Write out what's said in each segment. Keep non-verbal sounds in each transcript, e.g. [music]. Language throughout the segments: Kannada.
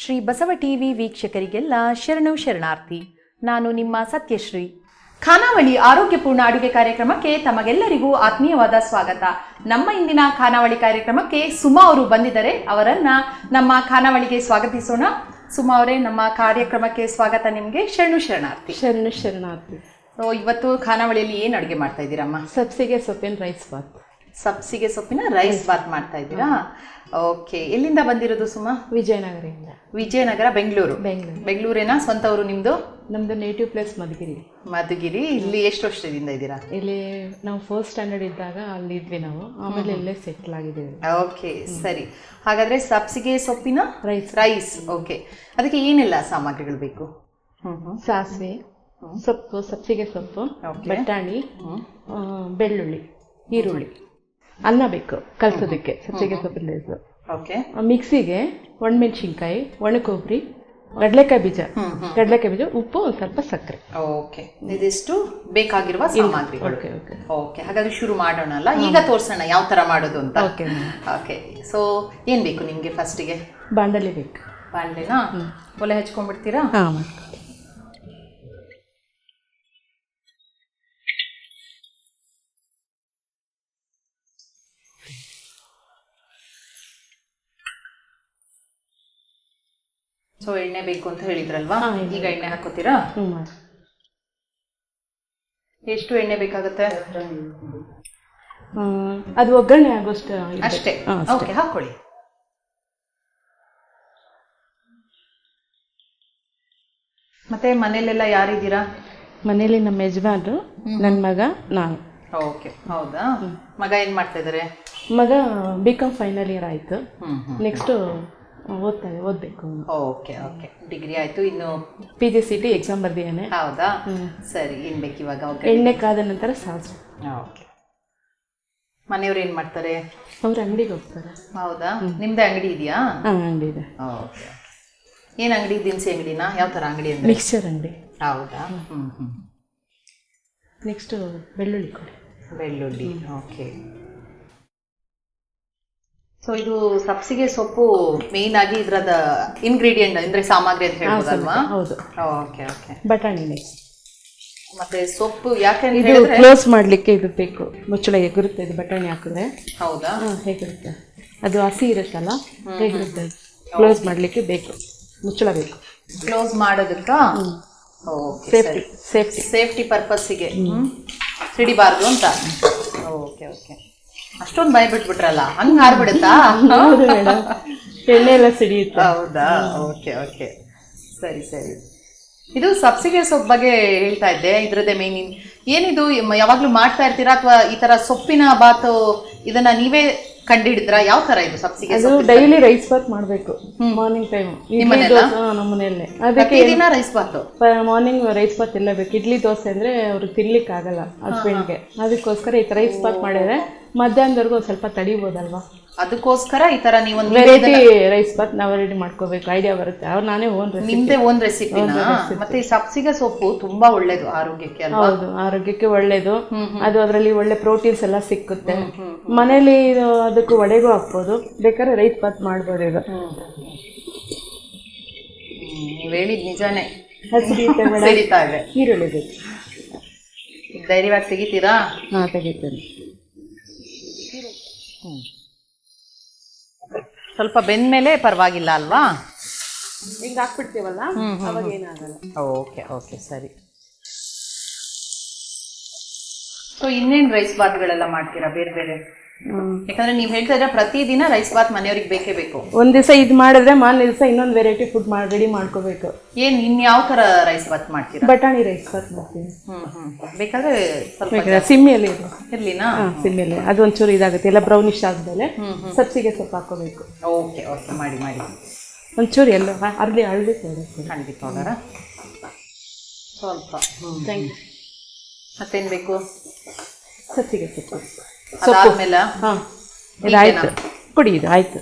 ಶ್ರೀ ಬಸವ ಟಿವಿ ವೀಕ್ಷಕರಿಗೆಲ್ಲ ಶರಣು ಶರಣಾರ್ಥಿ. ನಾನು ನಿಮ್ಮ ಸತ್ಯಶ್ರೀ. ಖಾನಾವಳಿ ಆರೋಗ್ಯಪೂರ್ಣ ಅಡುಗೆ ಕಾರ್ಯಕ್ರಮಕ್ಕೆ ತಮಗೆಲ್ಲರಿಗೂ ಆತ್ಮೀಯವಾದ ಸ್ವಾಗತ. ನಮ್ಮ ಇಂದಿನ ಖಾನಾವಳಿ ಕಾರ್ಯಕ್ರಮಕ್ಕೆ ಸುಮಾ ಅವರು ಬಂದಿದ್ದಾರೆ. ಅವರನ್ನ ನಮ್ಮ ಖಾನಾವಳಿಗೆ ಸ್ವಾಗತಿಸೋಣ. ಸುಮಾ ಅವರೇ ನಮ್ಮ ಕಾರ್ಯಕ್ರಮಕ್ಕೆ ಸ್ವಾಗತ ನಿಮಗೆ. ಶರಣು ಶರಣಾರ್ಥಿ. ಶರಣು ಶರಣಾರ್ಥಿ. ಸೊ ಇವತ್ತು ಖಾನಾವಳಿಯಲ್ಲಿ ಏನು ಅಡುಗೆ ಮಾಡ್ತಾ ಇದ್ದೀರಮ್ಮ? ಸಬ್ಸಿಗೆ ಸೊಪ್ಪಿನ ರೈಸ್ ಬಾತ್ ಸಬ್ಸಿಗೆ ಸೊಪ್ಪಿನ ರೈಸ್ ಬಾತ್ ಮಾಡ್ತಾ ಇದ್ದೀರಾ? ಓಕೆ ಎಲ್ಲಿಂದ ಬಂದಿರೋದು ಸುಮಾ? ವಿಜಯನಗರದಿಂದ. ವಿಜಯನಗರ ಬೆಂಗಳೂರು. ಬೆಂಗಳೂರು. ಬೆಂಗಳೂರಿನ? ಸ್ವಂತ ಊರು ನಿಮ್ದು? ನಮ್ದು ನೇಟಿವ್ ಪ್ಲೇಸ್ ಮಧುಗಿರಿ. ಮಧುಗಿರಿ. ಇಲ್ಲಿ ಎಷ್ಟು ವರ್ಷದಿಂದ ಇದ್ದೀರಾ? ಇಲ್ಲಿ ನಾವು ಫಸ್ಟ್ ಸ್ಟ್ಯಾಂಡರ್ಡ್ ಇದ್ದಾಗ ಅಲ್ಲಿ ಇದ್ವಿ ನಾವು. ಆಮೇಲೆ ಇಲ್ಲೇ ಸೆಟ್ಲ್ ಆಗಿದ್ದೀವಿ. ಓಕೆ ಸರಿ. ಹಾಗಾದ್ರೆ ಸಬ್ಸಿಗೆ ಸೊಪ್ಪಿನ ರೈಸ್ ರೈಸ್ ಓಕೆ ಅದಕ್ಕೆ ಏನೆಲ್ಲ ಸಾಮಗ್ರಿಗಳು ಬೇಕು? ಸಾಸಿವೆ ಸೊಪ್ಪು ಸಬ್ಸಿಗೆ ಸೊಪ್ಪು ಬಟಾಣಿ ಬೆಳ್ಳುಳ್ಳಿ ಈರುಳ್ಳಿ. ಅನ್ನ ಬೇಕು ಕಲಸೋದಕ್ಕೆ ಸಜ್ಜಿಗೆ ಸೊಪ್ಪಿನ ಲೇಸು. ಓಕೆ. ಮಿಕ್ಸಿಗೆ ಒಣಮೆಣಸಿನ್ಕಾಯಿ ಒಣ ಕೊಬ್ಬರಿ ಕಡಲೆಕಾಯಿ ಬೀಜ. ಕಡಲೆಕಾಯಿ ಬೀಜ ಉಪ್ಪು ಒಂದು ಸ್ವಲ್ಪ ಸಕ್ಕರೆ. ಓಕೆ. ಇದಿಷ್ಟು ಬೇಕಾಗಿರುವ ಸಾಮಗ್ರಿಗಳು. Okay okay. ಓಕೆ ಹಾಗಾದ್ರೆ ಶುರು ಮಾಡೋಣ ಅಲ್ಲ? ಈಗ ತೋರಿಸೋಣ ಯಾವ ತರ ಮಾಡೋದು ಅಂತ. ಓಕೆ ಓಕೆ ಸೊ ಏನು ಬೇಕು ನಿಮಗೆ ಫಸ್ಟಿಗೆ ಬಾಂಡಲಿ ಬೇಕು. ಬಾಣಲೆನಾ ಒಲೆ ಹಚ್ಕೊಂಡ್ಬಿಡ್ತೀರಾ? ಹಾಂ ಸೊ ಎಣ್ಣೆ ಬೇಕು ಅಂತ ಹೇಳಿದ್ರಲ್ವಾ? ಈಗ ಎಣ್ಣೆ ಹಾಕೋತೀರಾ? ಎಷ್ಟು ಎಣ್ಣೆ ಬೇಕಾಗುತ್ತೆ? ಅದು ಒಗ್ಗರಣೆ ಆಗೋಷ್ಟು. ಅಷ್ಟೇ? ಓಕೆ ಹಾಕೊಳ್ಳಿ. ಮತ್ತೆ ಮನೇಲೆಲ್ಲ ಯಾರಿದ್ದೀರಾ? ಮನೇಲಿ ನಮ್ಮ ಯಜಮಾನ್ರು ನನ್ನ ಮಗ ನಾನು. ಓಕೆ ಹೌದಾ? ಮಗ ಏನ್ ಮಾಡ್ತಾ ಇದಾರೆ? ಮಗ ಬಿ ಕಾಮ್ ಫೈನಲ್ ಇಯರ್ ಆಯಿತು. ನೆಕ್ಸ್ಟು ಓದ್ತಾರೆ ಓದಬೇಕು. Okay okay. ಡಿಗ್ರಿ ಆಯ್ತು ಇನ್ನು P G C T exam ಬರ್ದಿದ್ದಾನೆ. ಹೌದಾ? ಸರಿ ಇನ್ಬೇಕು ಇವಾಗ ಒಗ್ಗರಣೆ? ಎಣ್ಣೆ ಕಾದ ನಂತರ ಸಾಸಿವೆ ಓಕೆ. ಮನೆಯವ್ರು ಏನು ಮಾಡ್ತಾರೆ? ಅವ್ರ ಅಂಗಡಿಗೆ ಹೋಗ್ತಾರೆ. ಹೌದಾ? ನಿಮ್ದೇ ಅಂಗಡಿ ಇದೆಯಾ? ಹಾಂ ಅಂಗಡಿ ಇದೆ. ಓಕೆ ಏನ್ ಅಂಗಡಿ ದಿನಸಿ ಅಂಗಡಿನಾ? ಯಾವ ತರ ಅಂಗಡಿ ಅಂದರೆ? ಮಿಕ್ಸ್ಚರ್ ಅಂಗಡಿ. ಹೌದಾ? ಹ್ಞೂ ನೆಕ್ಸ್ಟು ಬೆಳ್ಳುಳ್ಳಿ ಕೊಡಿ ಬೆಳ್ಳುಳ್ಳಿ ಓಕೆ. ಸೊ ಇದು ಸಬ್ಸಿಗೆ ಸೊಪ್ಪು ಮೇನ್ ಆಗಿ ಇದ್ರದ ಇಂಗ್ರೀಡಿಯೆಂಟ್ ಅಂದ್ರೆ ಸಾಮಗ್ರಿ ಅಂತ ಹೇಳ್ಬೋದಲ್ವಾ? ಹೌದು ಓಕೆ ಓಕೆ ಬಟಾಣಿ ನೆಕ್ಸ್ಟ್ ಮತ್ತೆ ಸೊಪ್ಪು ಯಾಕೆ ಇದು ಕ್ಲೋಸ್ ಮಾಡ್ಲಿಕ್ಕೆ ಇದು ಬೇಕು. ಮುಚ್ಚಳ ಎಗುರುತ್ತೆ ಇದು ಬಟಾಣಿ ಹಾಕಿದ್ರೆ. ಹೌದಾ? ಹೇಗಿರುತ್ತೆ ಅದು ಹಸಿ ಇರುತ್ತಲ್ಲ ಹೇಗಿರುತ್ತೆ ಕ್ಲೋಸ್ ಮಾಡ್ಲಿಕ್ಕೆ ಬೇಕು. ಮುಚ್ಚಳ ಬೇಕು. ಕ್ಲೋಸ್ ಮಾಡೋದಕ್ಕ? ಸೇಫ್ಟಿ ಸೇಫ್ಟಿ ಸೇಫ್ಟಿ ಪರ್ಪಸ್ಸಿಗೆ ಸಿಡಿಬಾರ್ದು ಅಂತ? ಓಕೆ ಓಕೆ ಅಷ್ಟೊಂದು ಭಯ ಬಿಟ್ಬಿಟ್ರಲ್ಲ? ಹಂಗ್ ಹಾರ್ಬಿಡುತ್ತಾ ಹೌದು [laughs] ಮೇಡಮ್ ಎಣ್ಣೆ ಎಲ್ಲ ಸಿಡಿಯುತ್ತೆ. ಹೌದಾ? Okay okay. ಸರಿ ಸರಿ. ಇದು ಸಬ್ಸಿಗೆ ಸೊಪ್ಪು ಬಗ್ಗೆ ಹೇಳ್ತಾ ಇದ್ದೆ ಇದ್ರದ್ದೇ ಮೇನ್ ಏನಿದು ಯಾವಾಗ್ಲೂ ಮಾಡ್ತಾ ಇರ್ತೀರಾ? ಅಥವಾ ಈ ತರ ಸೊಪ್ಪಿನ ಬಾತು ಇದನ್ನ ನೀವೇ ಕಂಡಿಡಿದ್ರಾ? ಯಾವ ತರ ಇದು ಸಬ್ಸಿಗೆ ಅದು ಡೈಲಿ ರೈಸ್ ಬಾತ್ ಮಾಡಬೇಕು. Morning time idli? ದೋಸೆ ನಮ್ಮ ಮನೆಯಲ್ಲೇ ಅದಕ್ಕೆ ಪ್ರತಿದಿನ rice bath morning rice bath ಎಲ್ಲ ಬೇಕು. ಇಡ್ಲಿ ದೋಸೆ ಅಂದ್ರೆ ಅವ್ರಿಗೆ ತಿನ್ಲಿಕ್ಕೆ ಆಗಲ್ಲ ಹಸ್ಬೆಂಡ್ಗೆ ಅದಕ್ಕೋಸ್ಕರ ಈ ರೈಸ್ ಬಾತ್ ಮಾಡಿದ್ರೆ ಮಧ್ಯಾಹ್ನದವರೆಗೂ ಸ್ವಲ್ಪ ತಡಿಬೋದಲ್ವಾ? ಅದಕ್ಕೋಸ್ಕರ ಈ ತರ ನೀವು ವೆರೈಟಿ ರೈಸ್ ಬಾತ್ ನಾವು ರೆಡಿ ಮಾಡ್ಕೋಬೇಕು. ಐಡಿಯಾ ಬರುತ್ತೆ. ಅವ್ರು ನಾನೇ ಓನ್ ರೆಸಿಪಿ ನಿಮ್ದೇ ಓನ್ ರೆಸಿಪಿನಾ ಮತ್ತೆ ಈ ಸಬ್ಸಿಗೆ ಸೊಪ್ಪು ತುಂಬಾ ಒಳ್ಳೇದು ಆರೋಗ್ಯಕ್ಕೆ ಅಲ್ವಾ? ಹೌದು ಆರೋಗ್ಯಕ್ಕೆ ಒಳ್ಳೇದು. ಅದು ಅದರಲ್ಲಿ ಒಳ್ಳೆ ಪ್ರೋಟೀನ್ಸ್ ಎಲ್ಲ ಸಿಕ್ಕುತ್ತೆ. ಮನೇಲಿ ಅದಕ್ಕೆ ಒಡೆಗೂ ಹಾಕ್ಬೋದು. ಬೇಕಾದ್ರೆ ರೈಸ್ ಬಾತ್ ಮಾಡ್ಬೋದು ಇದು ನೀವು ಹೇಳಿದ್ ನಿಜಾನೇ. ಸಿಡಿತಾ ಇದೆ. ಈರುಳ್ಳಿ ಬೇಕು. ಧೈರ್ಯವಾಗಿ ತೆಗಿತೀರಾ? ಹಾ ತೆಗಿತೇನೆ. ಸ್ವಲ್ಪ ಬೆಂದ್ಮೇಲೆ ಪರವಾಗಿಲ್ಲ ಅಲ್ವಾ? ಈಗ ಹಾಕ್ಬಿಡ್ತೀವಲ್ಲ? ಅವಾಗ ಏನಾಗಲ್ಲ. ಓಕೆ ಓಕೆ ಸರಿ. ಸೊ ಇನ್ನೇನ್ ರೈಸ್ ಬಾತ್ಗಳೆಲ್ಲ ಮಾಡ್ತೀರಾ ಬೇರೆ ಬೇರೆ? ಯಾಕಂದ್ರೆ ನೀವು ಹೇಳ್ತಾ ಇದ್ರೆ ಪ್ರತಿದಿನ ರೈಸ್ ಬಾತ್ ಮನೆಯವ್ರಿಗೆ ಬೇಕೇ ಬೇಕು. ಒಂದ್ ದಿವಸ ಇದು ಮಾಡಿದ್ರೆ ಮಾನ್ ದಿವಸ ಇನ್ನೊಂದು ವೆರೈಟಿ ಫುಡ್ ಮಾಡಿ ರೆಡಿ ಮಾಡ್ಕೋಬೇಕು. ಏನ್ ಇನ್ ಯಾವ ತರ ರೈಸ್ ಬಾತ್ ಮಾಡ್ತೀರಾ? ಬಟಾಣಿ ರೈಸ್ ಬಾತ್ ಮಾಡ್ತೀನಿ ಹ್ಮ್ ಹ್ಮ್. ಬೇಕಾದ್ರೆ ಸ್ವಲ್ಪ ಬೇಕಾದ್ರೆ ಸಿಮ್ಮಿಯಲ್ಲಿ ಇದೆ ಇರ್ಲಿನಾ? ಹಾಂ ಸಿಮ್ಮಿಯಲ್ಲಿ. ಅದು ಒಂಚೂರು ಇದಾಗುತ್ತೆ. ಎಲ್ಲ ಬ್ರೌನಿಶ್ ಆದ್ಮೇಲೆ ಸಬ್ಸಿಗೆ ಸ್ವಲ್ಪ ಹಾಕೋಬೇಕು ಓಕೆ ಓಕೆ. ಮಾಡಿ ಮಾಡಿ. ಒಂಚೂರು ಎಲ್ಲ ಅರ್ಧಿ ಹಳದಿ ಪೌಡರ್ ಖಂಡಿತ ಪೌಡರ? ಸ್ವಲ್ಪ. ಹ್ಮ್ ಮತ್ತೇನ್ ಬೇಕು? ಸಬ್ಸಿಗೆ ಸೊಪ್ಪು ಅದಾದ್ಮೇಲೆ ಹಾಂ. ಇದಾಯ್ತು ಕೊಡಿ ಇದು ಆಯ್ತು.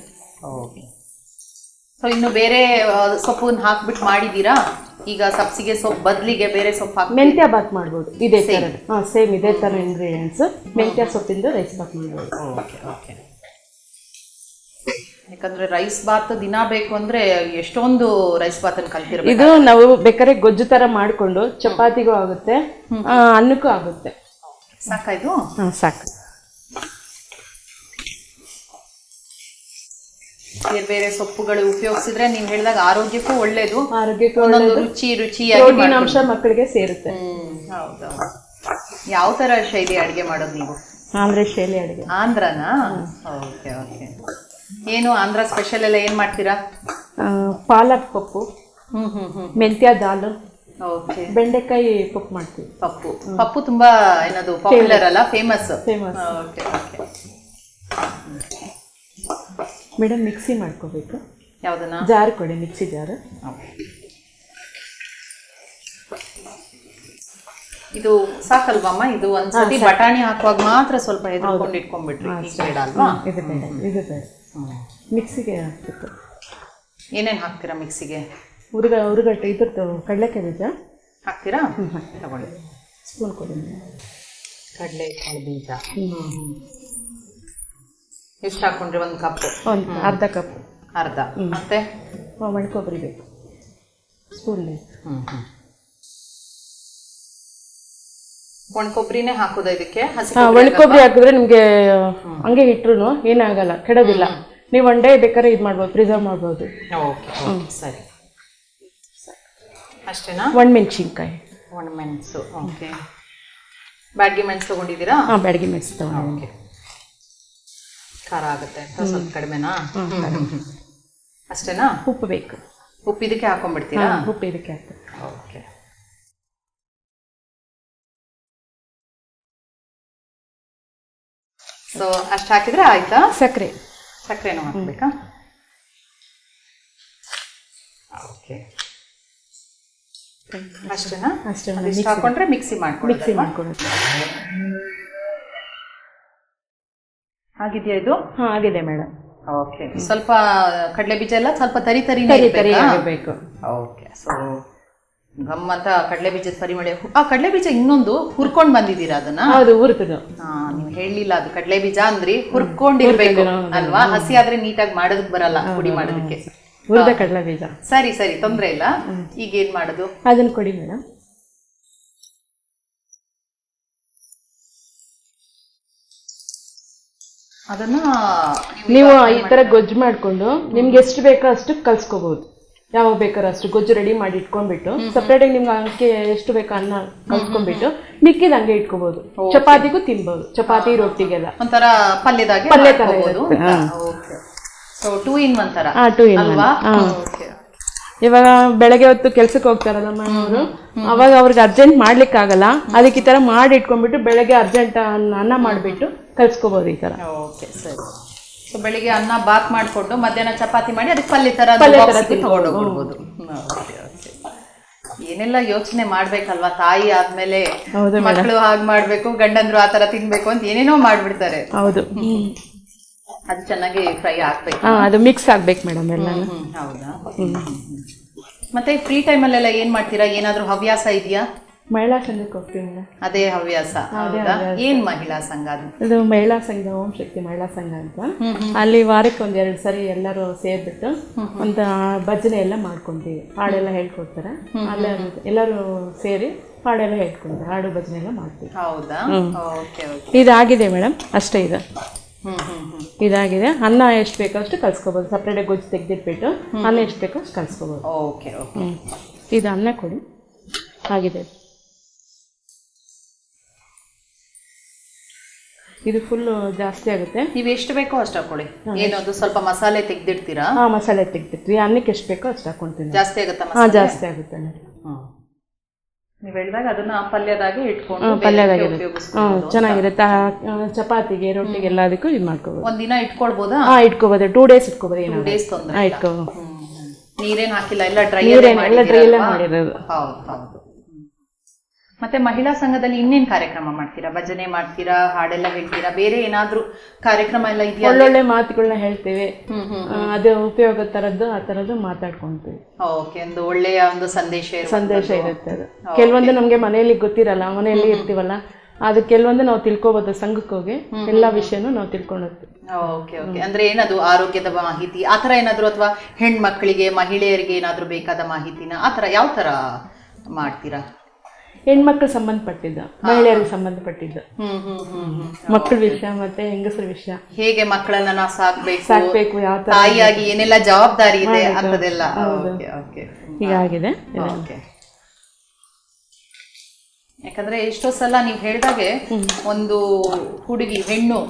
ಓಕೆ. ಸೊ ಇನ್ನು ಬೇರೆ ಸೊಪ್ಪನ್ನ ಹಾಕ್ಬಿಟ್ಟು ಮಾಡಿದೀರಾ? ಈಗ ಸಬ್ಸಿಗೆ ಸೊಪ್ಪು ಬದಲಿಗೆ ಬೇರೆ ಸೊಪ್ಪು ಹಾಕಿ ಮೆಂತ್ಯ ಬಾತ್ ಮಾಡ್ಬೋದು. ಇದೇ ಥರ ಹಾಂ ಸೇಮ್ ಇದೇ ಥರ ಇಂಗ್ರೀಡಿಯೆಂಟ್ಸ್ ಮೆಂತ್ಯ ಸೊಪ್ಪಿಂದ ರೈಸ್ ಬಾತ್ ಮಾಡ್ಬೋದು. Okay okay. ಯಾಕಂದ್ರೆ ರೈಸ್ ಬಾತ್ ದಿನ ಬೇಕು ಅಂದ್ರೆ ಎಷ್ಟೊಂದು ರೈಸ್ ಬಾತನ್ನು ಕಲ್ತಿರ್ಬೇಕು. ಇದು ನಾವು ಬೇಕಾದ್ರೆ ಗೊಜ್ಜು ತರ ಮಾಡ್ಕೊಂಡು ಚಪಾತಿಗೂ ಆಗುತ್ತೆ ಅನ್ನಕ್ಕೂ ಆಗುತ್ತೆ. ಸಾಕಾಯ್ತು ಹಾಂ ಸಾಕು. ಬೇರೆ ಬೇರೆ ಸೊಪ್ಪುಗಳು ಉಪಯೋಗಿಸಿದ್ರೆ ನೀವು ಹೇಳಿದಾಗ ಆರೋಗ್ಯಕ್ಕೂ ಒಳ್ಳೇದು. ಆರೋಗ್ಯಕ್ಕೆ ಒಂದೊಂದು ರುಚಿ ರುಚಿಯಾಗಿ ಅಂಶ ಮಕ್ಕಳಿಗೆ ಸೇರುತ್ತೆ. ಯಾವ ತರ ಶೈಲಿ ಅಡಿಗೆ ಮಾಡೋದು ನೀವು? ಆಂಧ್ರ ಶೈಲಿ ಅಡುಗೆ. ಆಂಧ್ರನಾ? Okay okay. ಏನು ಆಂಧ್ರ ಸ್ಪೆಷಲ್ ಎಲ್ಲ ಏನ್ ಮಾಡ್ತೀರಾ? ಪಾಲಕ್ ಪಪ್ಪು ಹ್ಮ್ ಹ್ಮ್ ಹ್ಮ್. ಮೆಂತ್ಯ ದಾಲು ಓಕೆ. ಬೆಂಡೆಕಾಯಿ ಪಪ್ಪು ಮಾಡ್ತೀವಿ. ಪಪ್ಪು. ಪಪ್ಪು ತುಂಬಾ ಏನದು ಪಾಪ್ಯುಲರ್ ಅಲ್ಲ famous famous okay okay. Madam mixie ಮಾಡ್ಕೋಬೇಕು. ಯಾವುದನ್ನ? ಜಾರ್ ಕೊಡಿ ಮಿಕ್ಸಿ ಜಾರ್. ಇದು ಸಾಕಲ್ವಮ್ಮ? ಇದು ಒಂದ್ಸತಿ ಬಟಾಣಿ ಹಾಕುವಾಗ ಮಾತ್ರ ಸ್ವಲ್ಪ ಎದುರ್ಕೊಂಡು ಇಟ್ಕೊಂಡ್ಬಿಟ್ರಿ ಬೇಡ ಅಲ್ವಾ ಇದು ಬೇಡ ಇದು ಬೇಡ ಮಿಕ್ಸಿಗೆ ಹಾಕ್ಬೇಕು. ಏನೇನು ಹಾಕ್ತೀರಾ ಮಿಕ್ಸಿಗೆ? ಹುರುಗ ಹುರುಗಟ್ಟೆ ಇದ್ರದ್ದು ಕಡಲೆಕಾಯಿ ಬೀಜ. ಹಾಕ್ತೀರಾ? ತಗೊಳ್ಳಿ. ಸ್ಪೂನ್ ಕೊಡಿ. ಕಡಲೆಕಾಯಿ ಬೀಜ. ಎಷ್ಟು ಹಾಕೊಂಡ್ರಿ ಒಂದು ಕಪ್. ಒಂದು ಅರ್ಧ ಕಪ್. ಅರ್ಧ. ಮತ್ತೆ? ಒಣಕೊಬ್ಬರಿ ಬೇಕು. ಸ್ಪೂನ್ ಬೇಕು. ಒಣ ಕೊಬ್ಬರಿನೇ ಹಾಕೋದ ಇದಕ್ಕೆ? ಒಣ ಹಾಕಿದ್ರೆ ನಿಮಗೆ ಹಂಗೆ ಇಟ್ರು ಏನಾಗಲ್ಲ ಕೆಡೋದಿಲ್ಲ. ನೀವು ಒನ್ ಡೇ ಬೇಕಾದ್ರೆ ಇದು ಮಾಡ್ಬೋದು ಪ್ರಿಸರ್ವ್ ಮಾಡ್ಬೋದು. ಓಕೆ ಸರಿ. ಅಷ್ಟೇನಾ? ಒಣಮೆಣ್ಸಿನ್ಕಾಯಿ ಒಣ ಮೆಣಸು ಓಕೆ. ಬ್ಯಾಡ್ಗೆ ಮೆಣಸು ತಗೊಂಡಿದ್ದೀರಾ? ಹಾಂ ಬೆಳಗ್ಗೆ ಮೆಣಸು ತೊಗೊಂಡು ಓಕೆ. ಖಾರ ಆಗುತ್ತೆ ಸ್ವಲ್ಪ ಕಡಿಮೆನಾ? ಅಷ್ಟೇನಾ? ಉಪ್ಪು ಬೇಕು. ಉಪ್ಪು ಇದಕ್ಕೆ ಹಾಕೊಂಡ್ಬಿಡ್ತೀರಾ? ಉಪ್ಪು ಇದಕ್ಕೆ ಓಕೆ. ಸೊ ಅಷ್ಟು ಹಾಕಿದ್ರೆ ಆಯ್ತಾ? ಸಕ್ಕರೆ ಸಕ್ಕರೆನೂ ಹಾಕ್ಬೇಕಾ? ಓಕೆ. ಅಷ್ಟೇನಾ? ಅಷ್ಟೇ. ಹಾಕೊಂಡ್ರೆ ಮಿಕ್ಸಿ ಮಾಡ್ಕೊಳ್ಳಿ ಮಿಕ್ಸಿ ಮಾಡ್ಕೊಡೋದು ಆಗಿದೆಯಾ ಇದು? ಹಾಂ ಆಗಿದೆ ಮೇಡಮ್ ಓಕೆ. ಸ್ವಲ್ಪ ಕಡಲೆ ಬೀಜ ಎಲ್ಲ ಸ್ವಲ್ಪ ತರಿ ತರಿ ತರಿ ತರಿ ಆಗಬೇಕು ಓಕೆ ಸೊ ಗಮ್ಮತ್ತ ಕಡಲೆ ಬೀಜದ ಪರಿಮಳ ಆ ಕಡಲೆ ಬೀಜ ಇನ್ನೊಂದು ಹುರ್ಕೊಂಡ್ ಬಂದಿದ್ದೀರಾ ಅದನ್ನ? ಹೌದು ಹುರಿದು ಹಾ ನೀವು ಹೇಳಲಿಲ್ಲ ಅದು ಕಡಲೆ ಬೀಜ ಅಂದ್ರಿ ಹುರ್ಕೊಂಡಿರ್ಬೇಕು ಅಲ್ವಾ? ಹಸಿ ಆದ್ರೆ ನೀಟಾಗಿ ಮಾಡೋದಕ್ಕೆ ಬರಲ್ಲ ಪುಡಿ ಮಾಡೋದಕ್ಕೆ. ಹುರಿದ ಕಡಲೆ ಬೀಜ. ಸರಿ ಸರಿ ತೊಂದ್ರೆ ಇಲ್ಲ. ಈಗ ಏನ್ ಮಾಡೋದು? ಅದನ್ನ ಕೊಡಿ ಮೇಡಮ್ ಅದನ್ನ ನೀವು ಈ ತರ ಗೊಜ್ಜು ಮಾಡ್ಕೊಂಡು ನಿಮ್ಗೆ ಎಷ್ಟು ಬೇಕೋ ಅಷ್ಟು ಕಲ್ಸ್ಕೋಬಹುದು ಯಾವಾಗ ಬೇಕಾದ್ರೂ ಅಷ್ಟು ಗೊಜ್ಜು ರೆಡಿ ಮಾಡಿ ಇಟ್ಕೊಂಡ್ಬಿಟ್ಟು ಸಪ್ರೇಟ್ ಆಗಿ ನಿಮ್ಗೆ ಅಕ್ಕೆ ಎಷ್ಟು ಬೇಕೋ ಅನ್ನ ಕಲ್ಸ್ಕೊಂಡ್ಬಿಟ್ಟು ಮಿಕ್ಕಿದ ಹಂಗೆ ಇಟ್ಕೋಬಹುದು ಚಪಾತಿಗೂ ತಿನ್ಬಹುದು ಚಪಾತಿ ರೊಟ್ಟಿಗೆಲ್ಲ. ಒಂಥರ ಪಲ್ಯದಾಗೆ ಪಲ್ಯ ತರ ಸೊ ಟೂ ಇನ್ ಒನ್ ತರ. ಹಾ ಇನ್ ಅಲ್ವಾ? ಇವಾಗ ಬೆಳಗ್ಗೆ ಹೊತ್ತು ಕೆಲ್ಸಕ್ಕೆ ಹೋಗ್ತಾರಲ್ಲ ಮನೆಯವರು ಅವಾಗ ಅವ್ರಿಗೆ ಅರ್ಜೆಂಟ್ ಮಾಡ್ಲಿಕ್ಕೆ ಆಗಲ್ಲ ಅದಕ್ಕೆ ಈ ತರ ಮಾಡಿ ಇಟ್ಕೊಂಡ್ಬಿಟ್ಟು ಬೆಳಗ್ಗೆ ಅರ್ಜೆಂಟ್ ಅನ್ನ ಮಾಡಿಬಿಟ್ಟು ಕಲ್ಸ್ಕೋಬಹುದು ಈ ತರ. ಓಕೆ ಸರಿ. ಸೊ ಬೆಳಿಗ್ಗೆ ಅನ್ನ ಬಾತ್ ಮಾಡಿಕೊಂಡು ಮಧ್ಯಾಹ್ನ ಚಪಾತಿ ಮಾಡಿ ಅದಕ್ಕೆ ಪಲ್ಯ ತರ ಪಲ್ಯ ತರ ತಗೊಂಡು ಏನೆಲ್ಲ ಯೋಚನೆ ಮಾಡ್ಬೇಕಲ್ವಾ? ತಾಯಿ ಆದ್ಮೇಲೆ ಮಕ್ಕಳು ಹಾಗ್ ಮಾಡ್ಬೇಕು ಗಂಡಂದ್ರು ಆ ತರ ತಿನ್ಬೇಕು ಅಂತ ಏನೇನೋ ಮಾಡ್ಬಿಡ್ತಾರೆ. ಹೌದು. ಅದು ಚೆನ್ನಾಗಿ ಫ್ರೈ ಆಗ್ಬೇಕು. ಹಾ ಅದು ಮಿಕ್ಸ್ ಆಗ್ಬೇಕು ಮೇಡಮ್ ಎಲ್ಲ ಹೌದಾ? ಮತ್ತೆ ಫ್ರೀ ಟೈಮಲ್ಲೆಲ್ಲ ಏನ್ ಮಾಡ್ತೀರಾ? ಏನಾದ್ರೂ ಹವ್ಯಾಸ ಇದೆಯಾ? ಮಹಿಳಾ ಸಂಘಕ್ಕೆ ಹೋಗ್ತೀನಿ ಮೇಡಮ್ ಅದೇ ಹವ್ಯಾಸ ಹೌದಾ? ಏನ್ ಮಹಿಳಾ ಸಂಘ ಅದು? ಇದು ಮಹಿಳಾ ಸಂಘ ಓಂ ಶಕ್ತಿ ಮಹಿಳಾ ಸಂಘ ಅಂತ. ಅಲ್ಲಿ ವಾರಕ್ಕೆ ಒಂದ್ ಎರಡು ಸರಿ ಎಲ್ಲರೂ ಸೇರ್ಬಿಟ್ಟು ಒಂದು ಭಜನೆ ಎಲ್ಲ ಮಾಡ್ಕೊಂತೀವಿ. ಹಾಡೆಲ್ಲ ಹೇಳ್ಕೊಡ್ತಾರೆ. ಅಲ್ಲೇ ಎಲ್ಲರೂ ಸೇರಿ ಹಾಡೆಲ್ಲ ಹೇಳ್ಕೊಂತಾರೆ ಹಾಡು ಭಜನೆ ಎಲ್ಲ ಮಾಡ್ತೀವಿ. ಹೌದಾ? Okay okay. ಇದಾಗಿದೆ ಮೇಡಮ್ ಅಷ್ಟೇ ಇದೆ. ಇದಾಗಿದೆ. ಅನ್ನ ಎಷ್ಟು ಬೇಕೋ ಅಷ್ಟು ಕಲ್ಸ್ಕೊಬೋದು ಸಪ್ರೇಟಾಗಿ ಗೊಜ್ಜು ತೆಗೆದಿಟ್ಬಿಟ್ಟು ಅನ್ನ ಎಷ್ಟು ಬೇಕೋ ಅಷ್ಟು ಕಲ್ಸ್ಕೊಬೋದು. ಓಕೆ ಓಕೆ ಇದು ಅನ್ನ ಕೊಡಿ. ಆಗಿದೆ. ಇದು ಫುಲ್ಲು ಜಾಸ್ತಿ ಆಗುತ್ತೆ. ನೀವು ಎಷ್ಟು ಬೇಕೋ ಅಷ್ಟು ಹಾಕೊಳ್ಳಿ ಏನೊಂದು ಸ್ವಲ್ಪ ಮಸಾಲೆ ತೆಗೆದಿಡ್ತೀರಾ? ಹಾಂ ಮಸಾಲೆ ತೆಗೆದಿರ್ತೀವಿ ಅನ್ನಕ್ಕೆ ಎಷ್ಟು ಬೇಕೋ ಅಷ್ಟು ಹಾಕೊಳ್ತೀನಿ ಜಾಸ್ತಿ ಆಗುತ್ತಾ ಹಾಂ ಜಾಸ್ತಿ ಆಗುತ್ತೆ ಮೇಡಮ್ ನೀವು ಹೇಳಿದಾಗ ಅದನ್ನ ಪಲ್ಯದಾಗೆ ಇಟ್ಕೊಂಡು ಪಲ್ಯದಾಗಿರುತ್ತೆ ಉಪಯೋಗಿಸ್ಕೊ- ಚೆನ್ನಾಗಿರುತ್ತೆ. ಚಪಾತಿಗೆ ರೊಟ್ಟಿಗೆ ಎಲ್ಲದಕ್ಕೂ ಇದು ಮಾಡ್ಕೋಬಹುದು ಒಂದಿನ ಇಟ್ಕೊಳ್ಬೋದಾ? ಹಾ ಇಟ್ಕೋಬೋದು. ಟೂ ಡೇಸ್ ಇಟ್ಕೋಬೋದು ಏನೋ ಡೇಸ್ ತೊಂದ್ರೆ ಇಟ್ಕೋ ನೀರೇನ್ ಹಾಕಿಲ್ಲ ಎಲ್ಲ ಡ್ರೈ ನೀರೇನು ಎಲ್ಲ ಡ್ರೈ ಎಲ್ಲ ಮಾಡಿರೋದು. ಹೌದು ಹೌದು. ಹ್ಮ್. ಮತ್ತೆ ಮಹಿಳಾ ಸಂಘದಲ್ಲಿ ಇನ್ನೇನ್ ಕಾರ್ಯಕ್ರಮ ಮಾಡ್ತೀರಾ? ಭಜನೆ ಮಾಡ್ತೀರಾ? ಹಾಡೆಲ್ಲ ಹೇಳ್ತೀರಾ? ಬೇರೆ ಏನಾದ್ರೂ ಕಾರ್ಯಕ್ರಮ ಎಲ್ಲ ಇದೆಯಾ? ಒಳ್ಳೊಳ್ಳೆ ಮಾತುಗಳನ್ನ ಹೇಳ್ತೇವೆ. ಅದೇ ಆ, ಉಪಯೋಗ ತರದ್ದು ಆ ತರದ್ದು ಮಾತಾಡ್ಕೊಂತೀವಿ. ಓಕೆ ಒಂದು ಒಳ್ಳೆಯ ಒಂದು ಸಂದೇಶ. ಸಂದೇಶ ಇರುತ್ತೆ ಅದು. ಕೆಲವೊಂದು ನಮ್ಗೆ ಮನೆಯಲ್ಲಿ ಗೊತ್ತಿರಲ್ಲ ಮನೆಯಲ್ಲಿ ಇರ್ತೀವಲ್ಲ ಅದು ಕೆಲವೊಂದು ನಾವು ತಿಳ್ಕೊಬೋದು ಸಂಘಕ್ಕೆ ಹೋಗಿ. ಎಲ್ಲಾ ವಿಷಯನೂ ನಾವು ತಿಳ್ಕೊಂಡು ಓಕೆ ಓಕೆ. ಅಂದ್ರೆ ಏನದು ಆರೋಗ್ಯದ ಮಾಹಿತಿ? ಆತರ ಏನಾದ್ರು ಅಥವಾ ಹೆಣ್ಮಕ್ಳಿಗೆ ಮಹಿಳೆಯರಿಗೆ ಏನಾದ್ರು ಬೇಕಾದ ಮಾಹಿತಿನ ಆತರ ಯಾವ ತರ ಮಾಡ್ತೀರಾ? ಹೆಣ್ಮಕ್ಳು ಸಂಬಂಧಪಟ್ಟಿದ್ದು ಮಹಿಳೆಯರಿಗೆ ಸಂಬಂಧಪಟ್ಟಿದ್ದು. ಮಕ್ಕಳ ವಿಷಯ ಮತ್ತೆ ಹೆಂಗಸರ ವಿಷಯ. ಹೇಗೆ ಮಕ್ಕಳನ್ನ ನಾವು ಸಾಕ್ಬೇಕು? ಸಾಕ್ಬೇಕು ಯಾವ ತಾಯಿಯಾಗಿ ಏನೆಲ್ಲ ಜವಾಬ್ದಾರಿ ಇದೆ ಅಂತದೆಲ್ಲ ಹೀಗಾಗಿದೆ. ಯಾಕಂದ್ರೆ ಎಷ್ಟೋ ಸಲ ನೀವು ಹೇಳ್ದಾಗೆ ಒಂದು ಹುಡುಗಿ ಹೆಣ್ಣು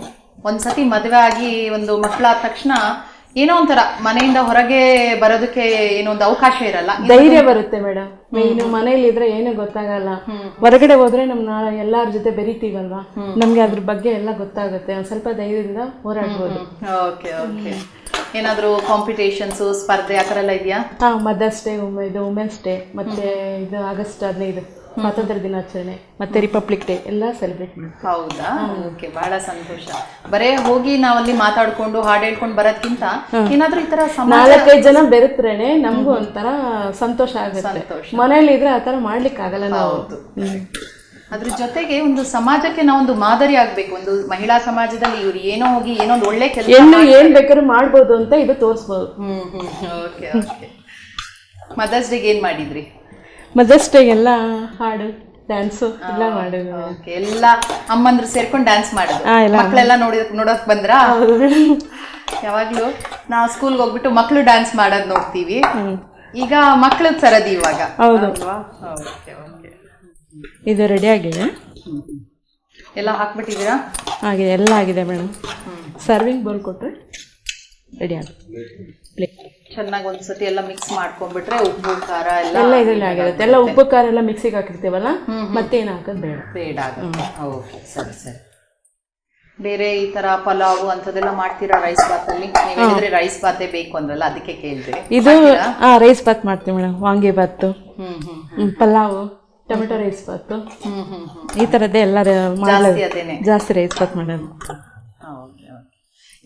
ಒಂದ್ಸತಿ ಮದುವೆ ಆಗಿ ಒಂದು ಮಕ್ಕಳಾದ ತಕ್ಷಣ ಏನೋ ಒಂಥರ ಮನೆಯಿಂದ ಹೊರಗೆ ಬರೋದಕ್ಕೆ ಏನೋ ಒಂದು ಅವಕಾಶ ಇರಲ್ಲ. ಧೈರ್ಯ ಬರುತ್ತೆ ಮೇಡಮ್. ಮೇನ್ ಮನೇಲಿ ಇದ್ರೆ ಏನು ಗೊತ್ತಾಗಲ್ಲ. ಹೊರಗಡೆ ಹೋದ್ರೆ ನಮ್ ನಾಳೆ ಎಲ್ಲಾರ ಜೊತೆ ಬೆರಿತೀವಲ್ವಾ? ನಮ್ಗೆ ಅದ್ರ ಬಗ್ಗೆ ಎಲ್ಲ ಗೊತ್ತಾಗುತ್ತೆ. ಒಂದ್ ಸ್ವಲ್ಪ ಧೈರ್ಯದಿಂದ ಹೋರಾಡ್ಬೋದು. Okay okay. ಏನಾದ್ರು ಕಾಂಪಿಟೇಷನ್ಸ್ ಸ್ಪರ್ಧೆ ಆ ಥರ ಎಲ್ಲ ಇದೆಯಾ? ಹಾ ಮದರ್ಸ್ ಡೇ ಇದು ವುಮೆನ್ಸ್ ಡೇ ಮತ್ತೆ ಇದು ಆಗಸ್ಟ್ ಹದಿನೈದು. ಸ್ವಾತಂತ್ರ್ಯ ದಿನಾಚರಣೆ ಮತ್ತೆ ರಿಪಬ್ಲಿಕ್ ಡೇ ಎಲ್ಲ ಸೆಲೆಬ್ರೇಟ್ ಮಾಡ್ತೀವಿ. ಹೌದಾ? ಓಕೆ ಬಹಳ ಸಂತೋಷ. ಬರೇ ಹೋಗಿ ನಾವಲ್ಲಿ ಮಾತಾಡ್ಕೊಂಡು ಹಾಡು ಹೇಳ್ಕೊಂಡು ಬರೋದ್ಕಿಂತ ಏನಾದ್ರೂ ಈ ತರ ನಾಲ್ಕೈದು ಜನ ಬೆರೆತ್ರೇನೆ ನಮಗೂ ಒಂಥರ ಸಂತೋಷ ಆಗುತ್ತೆ. ಮನೇಲಿ ಇದ್ರೆ ತರ ಮಾಡ್ಲಿಕ್ಕೆ ಆಗಲ್ಲ ನಾವು. ಅದ್ರ ಜೊತೆಗೆ ಒಂದು ಸಮಾಜಕ್ಕೆ ನಾವೊಂದು ಮಾದರಿ ಆಗ್ಬೇಕು. ಒಂದು ಮಹಿಳಾ ಸಮಾಜದಲ್ಲಿ ಇವ್ರು ಏನೋ ಹೋಗಿ ಏನೋ ಒಂದು ಒಳ್ಳೆ ಕೆಲಸ ಏನು ಏನ್ ಬೇಕಾದ್ರೂ ಮಾಡ್ಬೋದು ಅಂತ ಇದು ತೋರಿಸ್ಬೋದು. Hmm hmm okay okay. Mother's ಡೇಗೆ ಏನ್ ಮಾಡಿದ್ರಿ? ಮದರ್ಸ್ ಡೇಗೆಲ್ಲ ಹಾಡು ಡ್ಯಾನ್ಸು ಎಲ್ಲ ಮಾಡೋದು. ಎಲ್ಲ ಅಮ್ಮಂದ್ರು ಸೇರ್ಕೊಂಡು ಡ್ಯಾನ್ಸ್ ಮಾಡೋದು. ಎಲ್ಲ. ಮಕ್ಕಳೆಲ್ಲ ನೋಡಿ ನೋಡಕ್ ಬಂದ್ರಾ? ಯಾವಾಗ್ಲೂ ನಾವು ಸ್ಕೂಲ್ಗೆ ಹೋಗ್ಬಿಟ್ಟು ಮಕ್ಕಳು ಡ್ಯಾನ್ಸ್ ಮಾಡೋದ್ ನೋಡ್ತೀವಿ. ಈಗ ಮಕ್ಕಳ ಸರದಿ ಇವಾಗ. ಹೌದು. ಅಲ್ವಾ? ಇದು ರೆಡಿ ಆಗಿದೆ? ಎಲ್ಲ ಹಾಕ್ಬಿಟ್ಟಿದ್ದೀರಾ? ಆಗಿದೆ ಎಲ್ಲ ಆಗಿದೆ ಮೇಡಮ್. ಸರ್ವಿಂಗ್ ಬೌಲ್ ಕೊಟ್ರೆ? ರೆಡಿ ಆಗುತ್ತೆ ಚೆನ್ನಾಗಿ ಒಂದ್ಸತಿ ಎಲ್ಲ ಮಿಕ್ಸ್ ಮಾಡ್ಕೊಂಡ್ಬಿಟ್ರೆ ಉಪ್ಪು ಖಾರ ಎಲ್ಲ ಎಲ್ಲ ಇದರಲ್ಲಿ ಆಗಿರುತ್ತೆ. ಎಲ್ಲ ಉಪ್ಪು ಖಾರ ಎಲ್ಲ ಮಿಕ್ಸಿಗೆ ಹಾಕಿರ್ತೀವಲ್ಲ? ಮತ್ತೇನು ಹಾಕೋದು ಬೇಡ. ಬೇಡ ಆಗುತ್ತೆ. ಓಕೆ ಸರಿ ಸರಿ. ಬೇರೆ ಈ ತರ ಪಲಾವ್ ಅಂತದೆಲ್ಲ ಮಾಡ್ತೀರಾ ರೈಸ್ ಬಾತಲ್ಲಿ? ನೀವು ಹೇಳಿದ್ರೆ ರೈಸ್ ಬಾತೆ ಬೇಕು ಅಂದ್ರಲ್ಲ ಅದಕ್ಕೆ ಕೇಳಿದೆ ಇದು ಹಾ ರೈಸ್ ಬಾತ್ ಮಾಡ್ತೀವಿ madam vangi bath. Pulao tomato rice bath. ಈ ತರದ್ದೇ ಎಲ್ಲ ಜಾಸ್ತಿ ರೈಸ್ ಬಾತ್ ಮಾಡೋದು.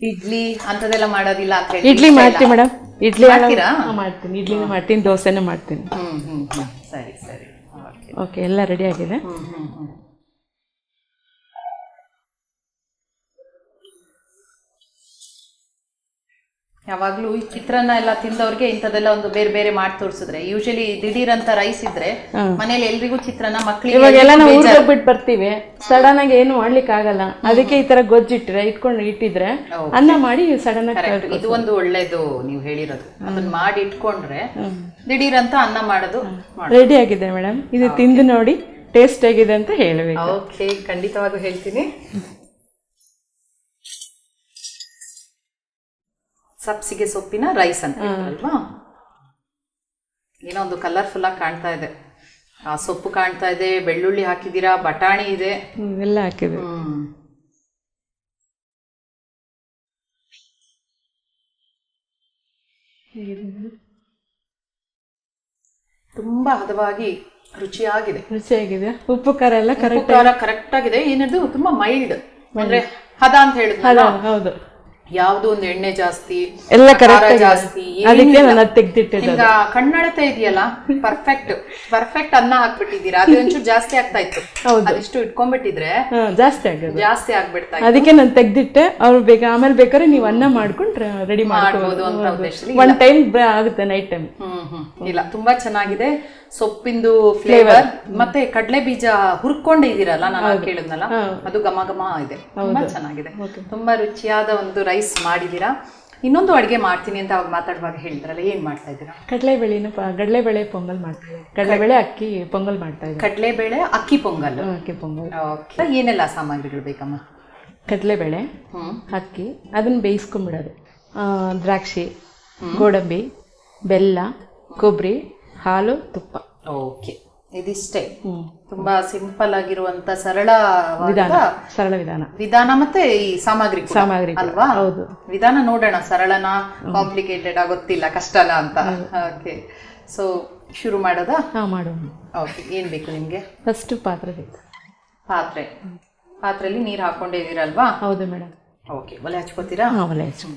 ಇಡ್ಲಿ ಅಂತದೆಲ್ಲ ಮಾಡೋದಿಲ್ಲ ಅಂತ ಹೇಳಿ ಇಡ್ಲಿ ಮಾಡ್ತೀನಿ ಮೇಡಮ್. ಇಡ್ಲಿ ಮಾಡ್ತೀರಾ? ಮಾಡ್ತೀನಿ. ಇಡ್ಲಿನೂ ಮಾಡ್ತೀನಿ ದೋಸೆನೂ ಮಾಡ್ತೀನಿ. ಹ್ಮ್ ಹ್ಮ್ ಹ್ಮ್. ಸರಿ ಸರಿ. ಓಕೆ. ಓಕೆ ಎಲ್ಲ ರೆಡಿ ಆಗಿದೆ. ಹ್ಮ್ ಹ್ಮ್ ಹ್ಮ್. ಯಾವಾಗ್ಲೂ ಈ ಚಿತ್ರಾನ್ನ ಎಲ್ಲ ತಿಂದವ್ರಿಗೆ ಇಂಥದೆಲ್ಲ ಒಂದು ಬೇರೆ ಬೇರೆ ಮಾಡಿ ತೋರಿಸಿದ್ರೆ. ಯೂಶಲಿ ದಿಢೀರ್ ಅಂತ ರೈಸ್ ಇದ್ರೆ ಮನೇಲಿ ಎಲ್ರಿಗೂ ಚಿತ್ರಾನ್ನ ಮಕ್ಕಳಿಗೆ ಇವಾಗೆಲ್ಲ ನಾವು ಊರಿಗೆ ಹೋಗ್ಬಿಟ್ಟು ಬರ್ತೀವಿ. ಸಡನ್ ಆಗಿ ಏನು ಮಾಡ್ಲಿಕ್ಕೆ ಆಗಲ್ಲ ಅದಕ್ಕೆ ಈ ತರ ಗೊಜ್ಜಿಟ್ರೆ ಇಟ್ಕೊಂಡು ಇಟ್ಟಿದ್ರೆ ಅನ್ನ ಮಾಡಿ ಸಡನ್ ಆಗಿ. ಇದು ಒಂದು ಒಳ್ಳೇದು ನೀವು ಹೇಳಿರೋದು. ಅದನ್ನ ಮಾಡಿ ಇಟ್ಕೊಂಡ್ರೆ ದಿಢೀರ್ ಅಂತ ಅನ್ನ ಮಾಡೋದು ರೆಡಿ ಆಗಿದೆ ಮೇಡಮ್ ಇದು ತಿಂದು ನೋಡಿ ಟೇಸ್ಟ್ ಆಗಿದೆ ಅಂತ ಹೇಳಬೇಕು. ಓಕೆ ಖಂಡಿತವಾಗೂ ಹೇಳ್ತೀನಿ. ಸಬ್ಸಿಗೆ ಸೊಪ್ಪಿನ ರೈಸ್ ಅಂತ ಅಲ್ವಾ ಏನೋ ಒಂದು ಕಲರ್ಫುಲ್ ಆಗಿ ಕಾಣ್ತಾ ಇದೆ. ಆ ಸೊಪ್ಪು ಕಾಣ್ತಾ ಇದೆ ಬೆಳ್ಳುಳ್ಳಿ ಹಾಕಿದ್ದೀರಾ ಬಟಾಣಿ ಇದೆ. ಎಲ್ಲ ಹಾಕಿದೆ. ತುಂಬಾ ಹದವಾಗಿ ರುಚಿಯಾಗಿದೆ. ರುಚಿಯಾಗಿದೆ. ಉಪ್ಪು ಖಾರ ಎಲ್ಲ ಕರೆಕ್ಟ್ ಖಾರ ಕರೆಕ್ಟ್ ಆಗಿದೆ. ಏನದು? ತುಂಬಾ ಮೈಲ್ಡ್ ಅಂದ್ರೆ ಹದ ಅಂತ ಹೇಳಿದ್ನಲ್ಲ ಹೌದು. ಯಾವ್ದು ಒಂದು ಎಣ್ಣೆ ಜಾಸ್ತಿ ಎಲ್ಲ ಕರೆಕ್ಟ್ ಜಾಸ್ತಿ ಅದಕ್ಕೆ ನಾನು ತೆಗ್ದಿಟ್ಟಿದ್ದೆ ಕಣ್ಣಳತೆ ಇದೆಯಲ್ಲ ಪರ್ಫೆಕ್ಟ್ ಪರ್ಫೆಕ್ಟ್ ಅನ್ನ ಹಾಕ್ಬಿಟ್ಟಿದ್ದೀರಾ. ಅದು ಒಂಚೂರು ಜಾಸ್ತಿ ಆಗ್ತಾ ಇತ್ತು. ಅದಿಷ್ಟು ಇಟ್ಕೊಂಡ್ಬಿಟ್ಟಿದ್ರೆ ಜಾಸ್ತಿ ಆಗ್ಬಿಡ್ತಾ ಜಾಸ್ತಿ ಆಗ್ಬಿಡ್ತಾ ಅದಕ್ಕೆ ನಾನು ತೆಗ್ದಿಟ್ಟೆ. ಅವ್ರು ಬೇಗ ಆಮೇಲೆ ಬೇಕಾದ್ರೆ ನೀವು ಅನ್ನ ಮಾಡ್ಕೊಂಡ್ರೆ ರೆಡಿ ಮಾಡ್ಬೋದು ಅಂತ ಉದ್ದೇಶ ಒನ್ ಟೈಮ್ ಆಗುತ್ತೆ ನೈಟ್ ಟೈಮ್ ಹ್ಮ್ ಹ್ಮ್. ಇಲ್ಲ ತುಂಬಾ ಚೆನ್ನಾಗಿದೆ. ಸೊಪ್ಪಿಂದು ಫ್ಲೇವರ್ ಮತ್ತೆ ಕಡಲೆ ಬೀಜ ಹುರ್ಕೊಂಡೇ ಇದೀರಲ್ಲ ನಾನು ಕೇಳಿದ್ನಲ್ಲ? ಅದು ಘಮ ಘಮ ಇದೆ. ತುಂಬಾ ಚೆನ್ನಾಗಿದೆ. ತುಂಬಾ ರುಚಿಯಾದ ಒಂದು ರೈಸ್ ಮಾಡಿದೀರಾ? ಇನ್ನೊಂದು ಅಡಿಗೆ ಮಾಡ್ತೀನಿ ಅಂತ ಅವಾಗ ಮಾತಾಡುವಾಗ ಹೇಳಿದ್ರಲ್ಲ ಏನ್ ಮಾಡ್ತಾ ಇದ್ದೀರಾ? ಕಡಲೆಬೇಳೆನ ಕಡಲೆಬೇಳೆ ಪೊಂಗಲ್ ಮಾಡ್ತೀವಿ. ಕಡಲೆಬೇಳೆ ಅಕ್ಕಿ ಪೊಂಗಲ್ ಮಾಡ್ತಾ ಇದ್ದೀವಿ. ಕಡಲೆಬೇಳೆ ಅಕ್ಕಿ ಪೊಂಗಲ್. ಅಕ್ಕಿ ಪೊಂಗಲ್. ಓಕೆ. ಏನೆಲ್ಲ ಸಾಮಗ್ರಿಗಳು ಬೇಕಮ್ಮ? ಕಡಲೆಬೇಳೆ ಅಕ್ಕಿ ಅದನ್ನ ಬೇಯಿಸ್ಕೊಂಡ್ಬಿಡೋದು. ದ್ರಾಕ್ಷಿ ಗೋಡಂಬಿ ಬೆಲ್ಲ ಕೊಬ್ಬರಿ ಹಾಲು ತುಪ್ಪ. ಓಕೆ. ಇದಿಷ್ಟೇ. ತುಂಬಾ ಸಿಂಪಲ್ ಆಗಿರುವಂತ ಸರಳ ವಿಧಾನ ಸರಳ ವಿಧಾನ. ವಿಧಾನ ಮತ್ತೆ ಈ ಸಾಮಗ್ರಿ ಸಾಮಗ್ರಿ ಅಲ್ವಾ? ಹೌದು. ವಿಧಾನ ನೋಡೋಣ ಸರಳನ ಕಾಂಪ್ಲಿಕೇಟೆಡ್ ಗೊತ್ತಿಲ್ಲ ಕಷ್ಟನ ಅಂತ. ಓಕೆ. ಸೊ ಶುರು ಮಾಡೋದಾ? ಹಾ ಮಾಡೋಣ. ಓಕೆ ಏನ್ ಬೇಕು ನಿಮ್ಗೆ? ಫಸ್ಟ್ ಪಾತ್ರೆ ಬೇಕು. ಪಾತ್ರೆ. ಪಾತ್ರೆಯಲ್ಲಿ ನೀರು ಹಾಕೊಂಡೇ ಇದೀರಲ್ವಾ ಹೌದು ಮೇಡಮ್. ಓಕೆ ಒಲೆ ಹಚ್ಕೋತೀರಾ? ಹಾಂ ಒಲೆ ಹಚ್ಚು.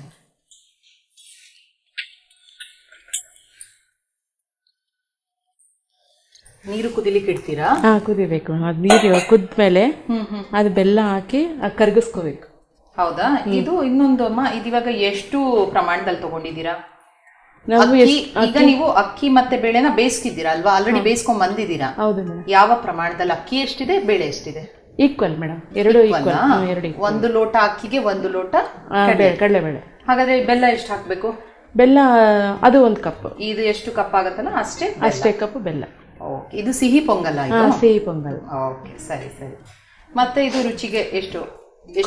ನೀರು ಕುದಿಲಿಕ್ಕೆ ಇಡ್ತೀರಾ? ಹಾ ಕುದಿಬೇಕು. ಅದು ನೀರು ಕುದ್ಮೇಲೆ ಅದು ಬೆಲ್ಲ ಹಾಕಿ ಕರ್ಗಿಸ್ಕೋಬೇಕು. ಹೌದಾ? ಇದು ಇನ್ನೊಂದು ಅಮ್ಮ ಇದಿವಾಗ ಎಷ್ಟು ಪ್ರಮಾಣದಲ್ಲಿ ತಗೊಂಡಿದ್ದೀರಾ? ನಾವು ಅಕ್ಕಿ ಈಗ ನೀವು ಅಕ್ಕಿ ಮತ್ತೆ ಬೇಳೆನ ಬೇಯಿಸ್ತಿದ್ದೀರಾ ಅಲ್ವಾ? ಆಲ್ರೆಡಿ ಬೇಯಿಸ್ಕೊಂಡ್ ಬಂದಿದ್ದೀರಾ? ಹೌದು ಮೇಡಮ್ ಯಾವ ಪ್ರಮಾಣದಲ್ಲಿ? ಅಕ್ಕಿ ಎಷ್ಟಿದೆ ಬೇಳೆ ಎಷ್ಟಿದೆ? ಈಕ್ವಲ್ ಮೇಡಮ್ ಎರಡು ಈಕ್ವಲ್. ಎರಡು equal. ಒಂದು ಲೋಟ ಅಕ್ಕಿಗೆ ಒಂದು ಲೋಟ ಆ, ಬೇಳೆ. ಕಡಲೆಬೇಳೆ ಹಾಗಾದ್ರೆ ಬೆಲ್ಲ ಎಷ್ಟು ಹಾಕ್ಬೇಕು? ಬೆಲ್ಲ ಅದು ಒಂದು ಕಪ್. ಇದು ಎಷ್ಟು ಕಪ್ ಆಗತ್ತಲ್ಲ? ಅಷ್ಟೇ ಅಷ್ಟೇ ಕಪ್ ಬೆಲ್ಲ. ಓಕೆ ಇದು ಸಿಹಿ ಪೊಂಗಲ್ ಸಿಹಿ ಪೊಂಗಲ್. ಓಕೆ ಸರಿ ಸರಿ. ಮತ್ತೆ ಇದು ರುಚಿಗೆ ಎಷ್ಟು?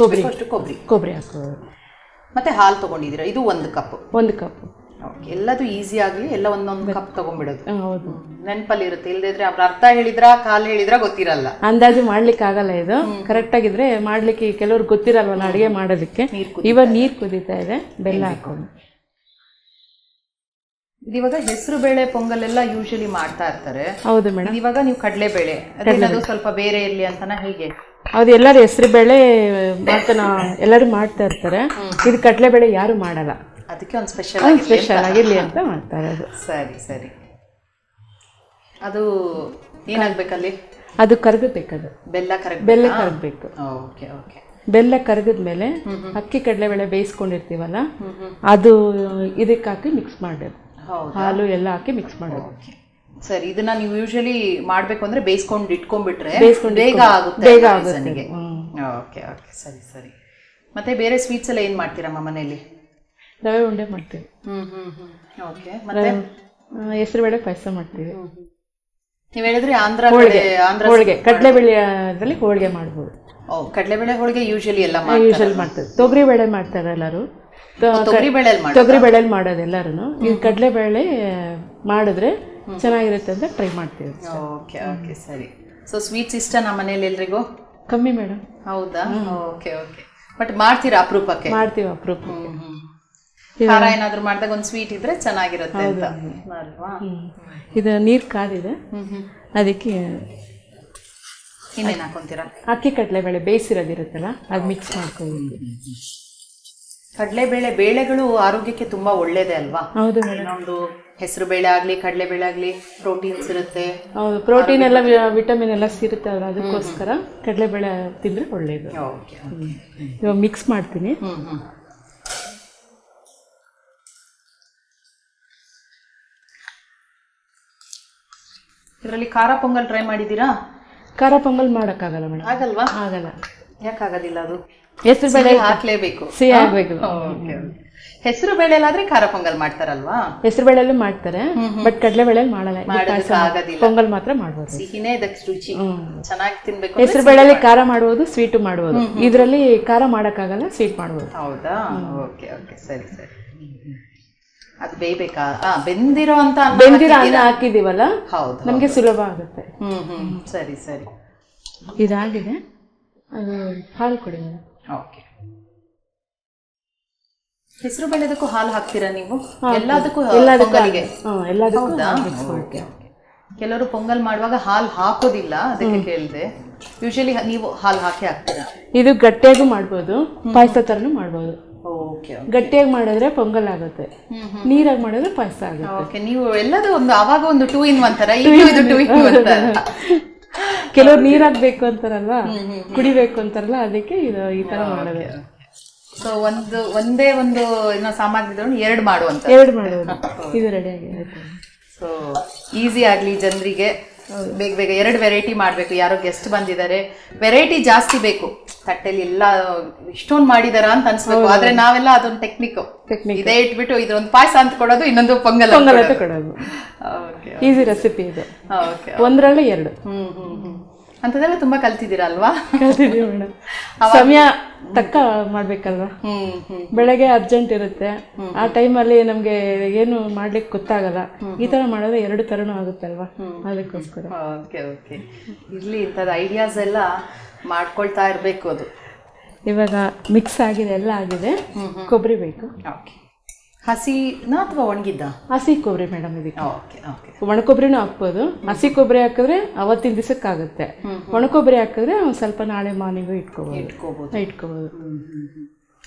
ಕೊಬ್ಬರಿ ಅಷ್ಟು ಕೊಬ್ಬರಿ ಕೊಬ್ಬರಿ ಹಾಕೋದು ಮತ್ತೆ ಹಾಲು ತಗೊಂಡಿದ್ದೀರಾ? ಇದು ಒಂದು ಕಪ್. ಒಂದು ಕಪ್. ಓಕೆ ಎಲ್ಲದು ಈಸಿ ಆಗಲಿ ಎಲ್ಲ ಒಂದೊಂದು ಕಪ್ ತಗೊಂಡ್ಬಿಡೋದು. ಹೌದು. ನೆನಪಲ್ಲಿ ಇರುತ್ತೆ. ಇಲ್ಲದಿದ್ರೆ ಅವ್ರ ಅರ್ಥ ಹೇಳಿದ್ರ ಕಾಲ್ ಹೇಳಿದ್ರ ಗೊತ್ತಿರಲ್ಲ. ಅಂದಾಜು ಮಾಡ್ಲಿಕ್ಕೆ ಆಗಲ್ಲ ಇದು. ಕರೆಕ್ಟ್ ಆಗಿದ್ರೆ ಮಾಡ್ಲಿಕ್ಕೆ ಕೆಲವ್ರು ಗೊತ್ತಿರಲ್ವಲ್ಲ ಅಡಿಗೆ ಮಾಡೋದಕ್ಕೆ. ಇವಾಗ ನೀರು ಕುದೀತಾ ಇದೆ. ಬೆಲ್ಲ ಹಾಕೊಂಡು ಇವಾಗ ಹೆಸರು ಬೇಳೆ ಪೊಂಗಲ್ ಎಲ್ಲ ಯೂಶಲಿ ಮಾಡ್ತಾ ಇರ್ತಾರೆ. ಹೌದು ಮೇಡಮ್. ಇವಾಗ ನೀವು ಕಡಲೆ ಬೇಳೆ. ಅದೇನಾದ್ರು ಸ್ವಲ್ಪ ಬೇರೆ ಇರ್ಲಿ ಅಂತನ ಹೇಗೆ? ಹೌದು ಎಲ್ಲರೂ ಹೆಸರು ಬೇಳೆ ಮಾಡ್ತಾನ ಎಲ್ಲರೂ ಮಾಡ್ತಾ ಇರ್ತಾರೆ. ಇದು ಕಡಲೆಬೇಳೆ ಯಾರು ಮಾಡಲ್ಲ. ಅದಕ್ಕೆ ಒಂದು ಸ್ಪೆಷಲ್ ಆಗಿ ಸ್ಪೆಷಲ್ ಆಗಿರ್ಲಿ ಅಂತ ಮಾಡ್ತಾರೆ ಸರಿ ಸರಿ. ಅದು ಏನಾಗ್ಬೇಕಲ್ಲಿ? ಅದು ಕರಗಬೇಕದು. ಬೆಲ್ಲ ಕರಗ ಬೆಲ್ಲ ಕರಗಬೇಕು. Okay okay. ಬೆಲ್ಲ ಕರಗಿದ್ಮೇಲೆ ಅಕ್ಕಿ ಕಡಲೆಬೇಳೆ ಬೇಯಿಸ್ಕೊಂಡಿರ್ತೀವಲ್ಲ ಅದು ಇದಕ್ಕೆ ಹಾಕಿ ಮಿಕ್ಸ್ ಹೌದು ಹಾಲು ಎಲ್ಲ ಹಾಕಿ ಮಿಕ್ಸ್ ಮಾಡೋದು ಸರಿ ಇದನ್ನ ನೀವು ಯೂಶಲಿ ಮಾಡ್ಬೇಕು ಅಂದ್ರೆ ಬೇಯಿಸ್ಕೊಂಡು ಇಟ್ಕೊಂಡ್ಬಿಟ್ರೆ ಬೇಯಿಸ್ಕೊಂಡು ಬೇಗ ಆಗುತ್ತೆ ಬೇಗ ಆಗುತ್ತೆ ಓಕೆ ಓಕೆ ಸರಿ ಸರಿ. ಮತ್ತೆ ಬೇರೆ ಸ್ವೀಟ್ಸ್ ಎಲ್ಲ ಏನ್ ಮಾಡ್ತೀರಮ್ಮ ಮನೇಲಿ? ರವೆ ಉಂಡೆ ಮಾಡ್ತೀವಿ. ಹ್ಮ್ ಹ್ಮ್ ಓಕೆ ಮತ್ತೆ? ಹೆಸರು ಬೇಳೆ ಪಾಯಸ ಮಾಡ್ತೀವಿ. ನೀವ್ ಹೇಳಿದ್ರೆ ಆಂಧ್ರ ಹೋಳಿಗೆ ಆಂಧ್ರ ಹೋಳಿಗೆ ಮಾಡಬಹುದು ಹೋಳಿಗೆ ಮಾಡ್ಬೋದು. ಓ ಕಡಲೆಬೇಳೆ ಹೋಳಿಗೆ ಯೂಶಲಿ ಎಲ್ಲ ಮಾಡ್ತಾರೆ ಯೂಶಲ್ ಮಾಡ್ತಾರೆ ತೊಗರಿ ಬೇಳೆ ಮಾಡ್ತಾರೆ ಎಲ್ಲರೂ. ತೊಗರಿ ಬೇಳೆಲ್ ಮಾಡಿ ತೊಗರಿ ಬೇಳೆಲಿ ಮಾಡೋದು ಎಲ್ಲರೂ ಕಡಲೆ ಕಡಲೆಬೇಳೆ ಮಾಡಿದ್ರೆ ಚೆನ್ನಾಗಿರುತ್ತೆ ಅಂತ ಟ್ರೈ ಮಾಡ್ತೀವಿ ಓಕೆ ಓಕೆ ಸರಿ. ಸೊ ಸ್ವೀಟ್ಸ್ ಇಷ್ಟ ನಮ್ಮ ಮನೇಲಿ ಎಲ್ರಿಗೂ? ಕಮ್ಮಿ ಮೇಡಮ್. ಹೌದಾ? Okay okay. ಬಟ್ ಮಾಡ್ತೀರಾ ಅಪರೂಪಕ್ಕೆ? ಮಾಡ್ತೀವಿ ಅಪ್ರೂಪ. ಖಾರ ಏನಾದ್ರು ಮಾಡಿದಾಗ ಒಂದು ಸ್ವೀಟ್ ಇದ್ರೆ ಚೆನ್ನಾಗಿರುತ್ತೆ ಅಂತ. ಅಲ್ವಾ ಇದು ನೀರು ಕಾದಿದೆ. ಅದಕ್ಕೆ ಇನ್ನೇನ್ ಹಾಕೊಂತೀರಾ? ಅಕ್ಕಿ ಕಡಲೆಬೇಳೆ ಬೇಯಿಸಿರೋದಿರುತ್ತಲ್ಲ ಅದು ಮಿಕ್ಸ್ ಮಾಡ್ಕೋಬೇಕು ಕಡಲೆಬೇಳೆ ಬೇಳೆಗಳು ಆರೋಗ್ಯಕ್ಕೆ ತುಂಬಾ ಒಳ್ಳೇದೇ ಅಲ್ವಾ? ಹೌದು ಮೇಡಮ್. ಇನ್ನೊಂದು ಹೆಸರು ಬೇಳೆ ಆಗ್ಲಿ ಕಡಲೆಬೇಳೆ ಆಗ್ಲಿ ಪ್ರೋಟೀನ್ಸ್ ಇರುತ್ತೆ. ಹೌದು ಪ್ರೋಟೀನ್ ಎಲ್ಲ ವಿಟಮಿನ್ ಎಲ್ಲ ಸಿರುತ್ತಲ್ಲ ಅದಕ್ಕೋಸ್ಕರ ಕಡಲೆಬೇಳೆ ತಿಂದರೆ ಒಳ್ಳೆಯದು ಓಕೆ ಇವಾಗ ಮಿಕ್ಸ್ ಮಾಡ್ತೀನಿ. ಇದರಲ್ಲಿ ಖಾರ ಪೊಂಗಲ್ ಟ್ರೈ ಮಾಡಿದ್ದೀರಾ? ಖಾರ ಪೊಂಗಲ್ ಮಾಡೋಕ್ಕಾಗಲ್ಲ ಮೇಡಮ್. ಆಗಲ್ವಾ? ಆಗಲ್ಲ. ಯಾಕಾಗೋದಿಲ್ಲ ಅದು? ಹೆಸರು ಬೇಳೆ ಹಾಕ್ಲೇಬೇಕು. ಸಿಹಿ ಆಗ್ಬೇಕು ಹೆಸರು ಬೇಳೆಲಾದ್ರೆ ಖಾರ ಪೊಂಗಲ್ ಮಾಡ್ತಾರಲ್ವಾ? ಹೆಸರು ಬೇಳೆಲ್ಲೂ ಮಾಡ್ತಾರೆ ಬಟ್ ಕಡಲೆ ಕಡಲೆಬೇಳೆಲ್ಲಿ ಮಾಡಲ್ಲ. ಇದು ಮಾಡೋದಕ್ಕೆ ಆಗೋದಿಲ್ಲ. ಪೊಂಗಲ್ ಮಾತ್ರ ಮಾಡ್ಬೋದು. ಸಿಹಿನೇ ಇದಕ್ಕೆ ರುಚಿ. ಚೆನ್ನಾಗಿ ತಿನ್ಬೇಕು ಹೆಸರು ಬೇಳೆಲಿ ಖಾರ ಮಾಡುವುದು ಸ್ವೀಟು ಮಾಡುವುದು. ಇದರಲ್ಲಿ ಖಾರ ಮಾಡಕ್ಕಾಗಲ್ಲ ಸ್ವೀಟ್ ಮಾಡ್ಬೋದು ಹೌದಾ? Okay okay. ಸರಿ ಸರಿ. ಅದು ಬೇಯ್ಬೇಕಾ? ಆ ಬೆಂದಿರೋ ಅಂತ ಅನ್ನ ಬೆಂದಿರೋ? ಅನ್ನ ಹಾಕಿದೀವಲ್ಲ ಹೌದು ನಮಗೆ ಸುಲಭ ಆಗುತ್ತೆ. ಹ್ಮ್ ಹ್ಮ್. ಸರಿ ಸರಿ. ಇದಾಗಿದೆ. ಅದು ಹಾಲು ಕೊಡಿ ಮೇಡಮ್ ಓಕೆ. ಹೆಸರು ಬೇಳೆದಕ್ಕೂ ಹಾಲು ಹಾಕ್ತೀರಾ ನೀವು? ಎಲ್ಲದಕ್ಕೂ ಪೊಂಗಲಿಗೆ? ಹೌದಾ? ಕೆಲವರು ಪೊಂಗಲ್ ಮಾಡುವಾಗ ಹಾಲು ಹಾಕೋದಿಲ್ಲ ಅದಕ್ಕೆ ಕೇಳಿದೆ. ಯೂಶಲಿ ನೀವು ಹಾಲು ಹಾಕಿ ಹಾಕ್ತೀರಾ? ಇದು ಗಟ್ಟಿಯಾಗೂ ಮಾಡ್ಬೋದು ಪಾಯಸ ತರನು ಮಾಡ್ಬೋದು. ಓಕೆ ಗಟ್ಟಿಯಾಗಿ ಮಾಡಿದ್ರೆ ಪೊಂಗಲ್ ಆಗುತ್ತೆ. ನೀರಾಗಿ ಮಾಡಿದ್ರೆ ಪಾಯಸ ಆಗುತ್ತೆ. ಓಕೆ ನೀವು ಎಲ್ಲದೂ ಒಂದು ಅವಾಗ ಒಂದು ಟೂ ಇನ್ ಒನ್ ತರ ಈಗ ಇದು ಟೂ ಇನ್ ಒನ್ ತರ ನೀರ್ ಹಾಕ್ಬೇಕು ಅಂತಾರಲ್ವಾ? ಕುಡಿಬೇಕು ಅಂತಾರಲ್ಲ ಅದಕ್ಕೆ ಇದು ಈ ತರ ಮಾಡೋದು. ಸೊ ಒಂದು ಒಂದೇ ಒಂದು ಏನೋ ಸಾಮಗ್ರಿ ತಗೊಂಡು ಎರಡು ಮಾಡುವಂತ. ಎರಡು ಮಾಡೋದು ಇದು ರೆಡಿ ಆಗಿದೆ ಸೊ ಈಸಿ ಆಗ್ಲಿ ಜನರಿಗೆ. ಬೇಗ ಬೇಗ ಎರಡು ವೆರೈಟಿ ಮಾಡಬೇಕು. ಯಾರೋ ಗೆಸ್ಟ್ ಬಂದಿದ್ದಾರೆ. ವೆರೈಟಿ ಜಾಸ್ತಿ ಬೇಕು. ತಟ್ಟೆಲಿ ಎಲ್ಲ ಇಷ್ಟೊಂದು ಮಾಡಿದಾರ ಅಂತ ಅನ್ಸ್ಬೇಕು. ಆದ್ರೆ ನಾವೆಲ್ಲ ಅದೊಂದು ಟೆಕ್ನಿಕ್ ಟೆಕ್ನಿಕ್ ಇದೇ ಇಟ್ಬಿಟ್ಟು ಇದೊಂದು ಪಾಯಸ ಅಂತ ಕೊಡೋದು ಇನ್ನೊಂದು ಪೊಂಗಲ್ ಪೊಂಗಲ್ ಅಂತ ಕೊಡೋದು. ಓಕೆ ಈಸಿ ರೆಸಿಪಿ ಇದು. ಒಂದರಲ್ಲಿ ಎರಡು. ಅಂಥದ್ದೆಲ್ಲ ತುಂಬಾ ಕಲ್ತಿದ್ದೀರಾ ಅಲ್ವಾ? ಕಲ್ತಿದ್ದೀವಿ ಮೇಡಮ್. ಸಮಯ ತಕ್ಕ ಮಾಡ್ಬೇಕಲ್ವಾ? ಬೆಳಗ್ಗೆ ಅರ್ಜೆಂಟ್ ಇರುತ್ತೆ. ಆ ಟೈಮಲ್ಲಿ ನಮ್ಗೆ ಏನು ಮಾಡ್ಲಿಕ್ಕೆ ಗೊತ್ತಾಗಲ್ಲ. ಈ ತರ ಮಾಡಿದ್ರೆ ಎರಡು ತರನೂ ಆಗುತ್ತಲ್ವಾ? ಅದಕ್ಕೋಸ್ಕರ. ಓಕೆ ಓಕೆ ಇರ್ಲಿ ಇಂಥದ್ದು ಐಡಿಯಾಸ್ ಎಲ್ಲ ಮಾಡ್ಕೊಳ್ತಾ ಇರಬೇಕು ಅದು. ಇವಾಗ ಮಿಕ್ಸ್ ಆಗಿದೆ ಎಲ್ಲ ಆಗಿದೆ. ಕೊಬ್ಬರಿ ಬೇಕು. ಓಕೆ ಹಸಿನಾ ಅಥವಾ ಒಣಗಿದ್ದ? ಹಸಿ ಕೊಬ್ಬರಿ ಮೇಡಮ್ ಇದಕ್ಕೆ. ಓಕೆ ಓಕೆ ಒಣ ಕೊಬ್ಬರಿನೂ ಹಾಕ್ಬೋದು. ಹಸಿ ಕೊಬ್ಬರಿ ಹಾಕಿದ್ರೆ ಅವತ್ತಿನ ದಿವಸಕ್ಕಾಗುತ್ತೆ. ಒಣ ಕೊಬ್ಬರಿ ಹಾಕಿದ್ರೆ ಒಂದು ಸ್ವಲ್ಪ ನಾಳೆ ಮಾರ್ನಿಂಗು ಇಟ್ಕೋಬೋದು. ಇಟ್ಕೋಬಹುದು ಇಟ್ಕೋಬೋದು.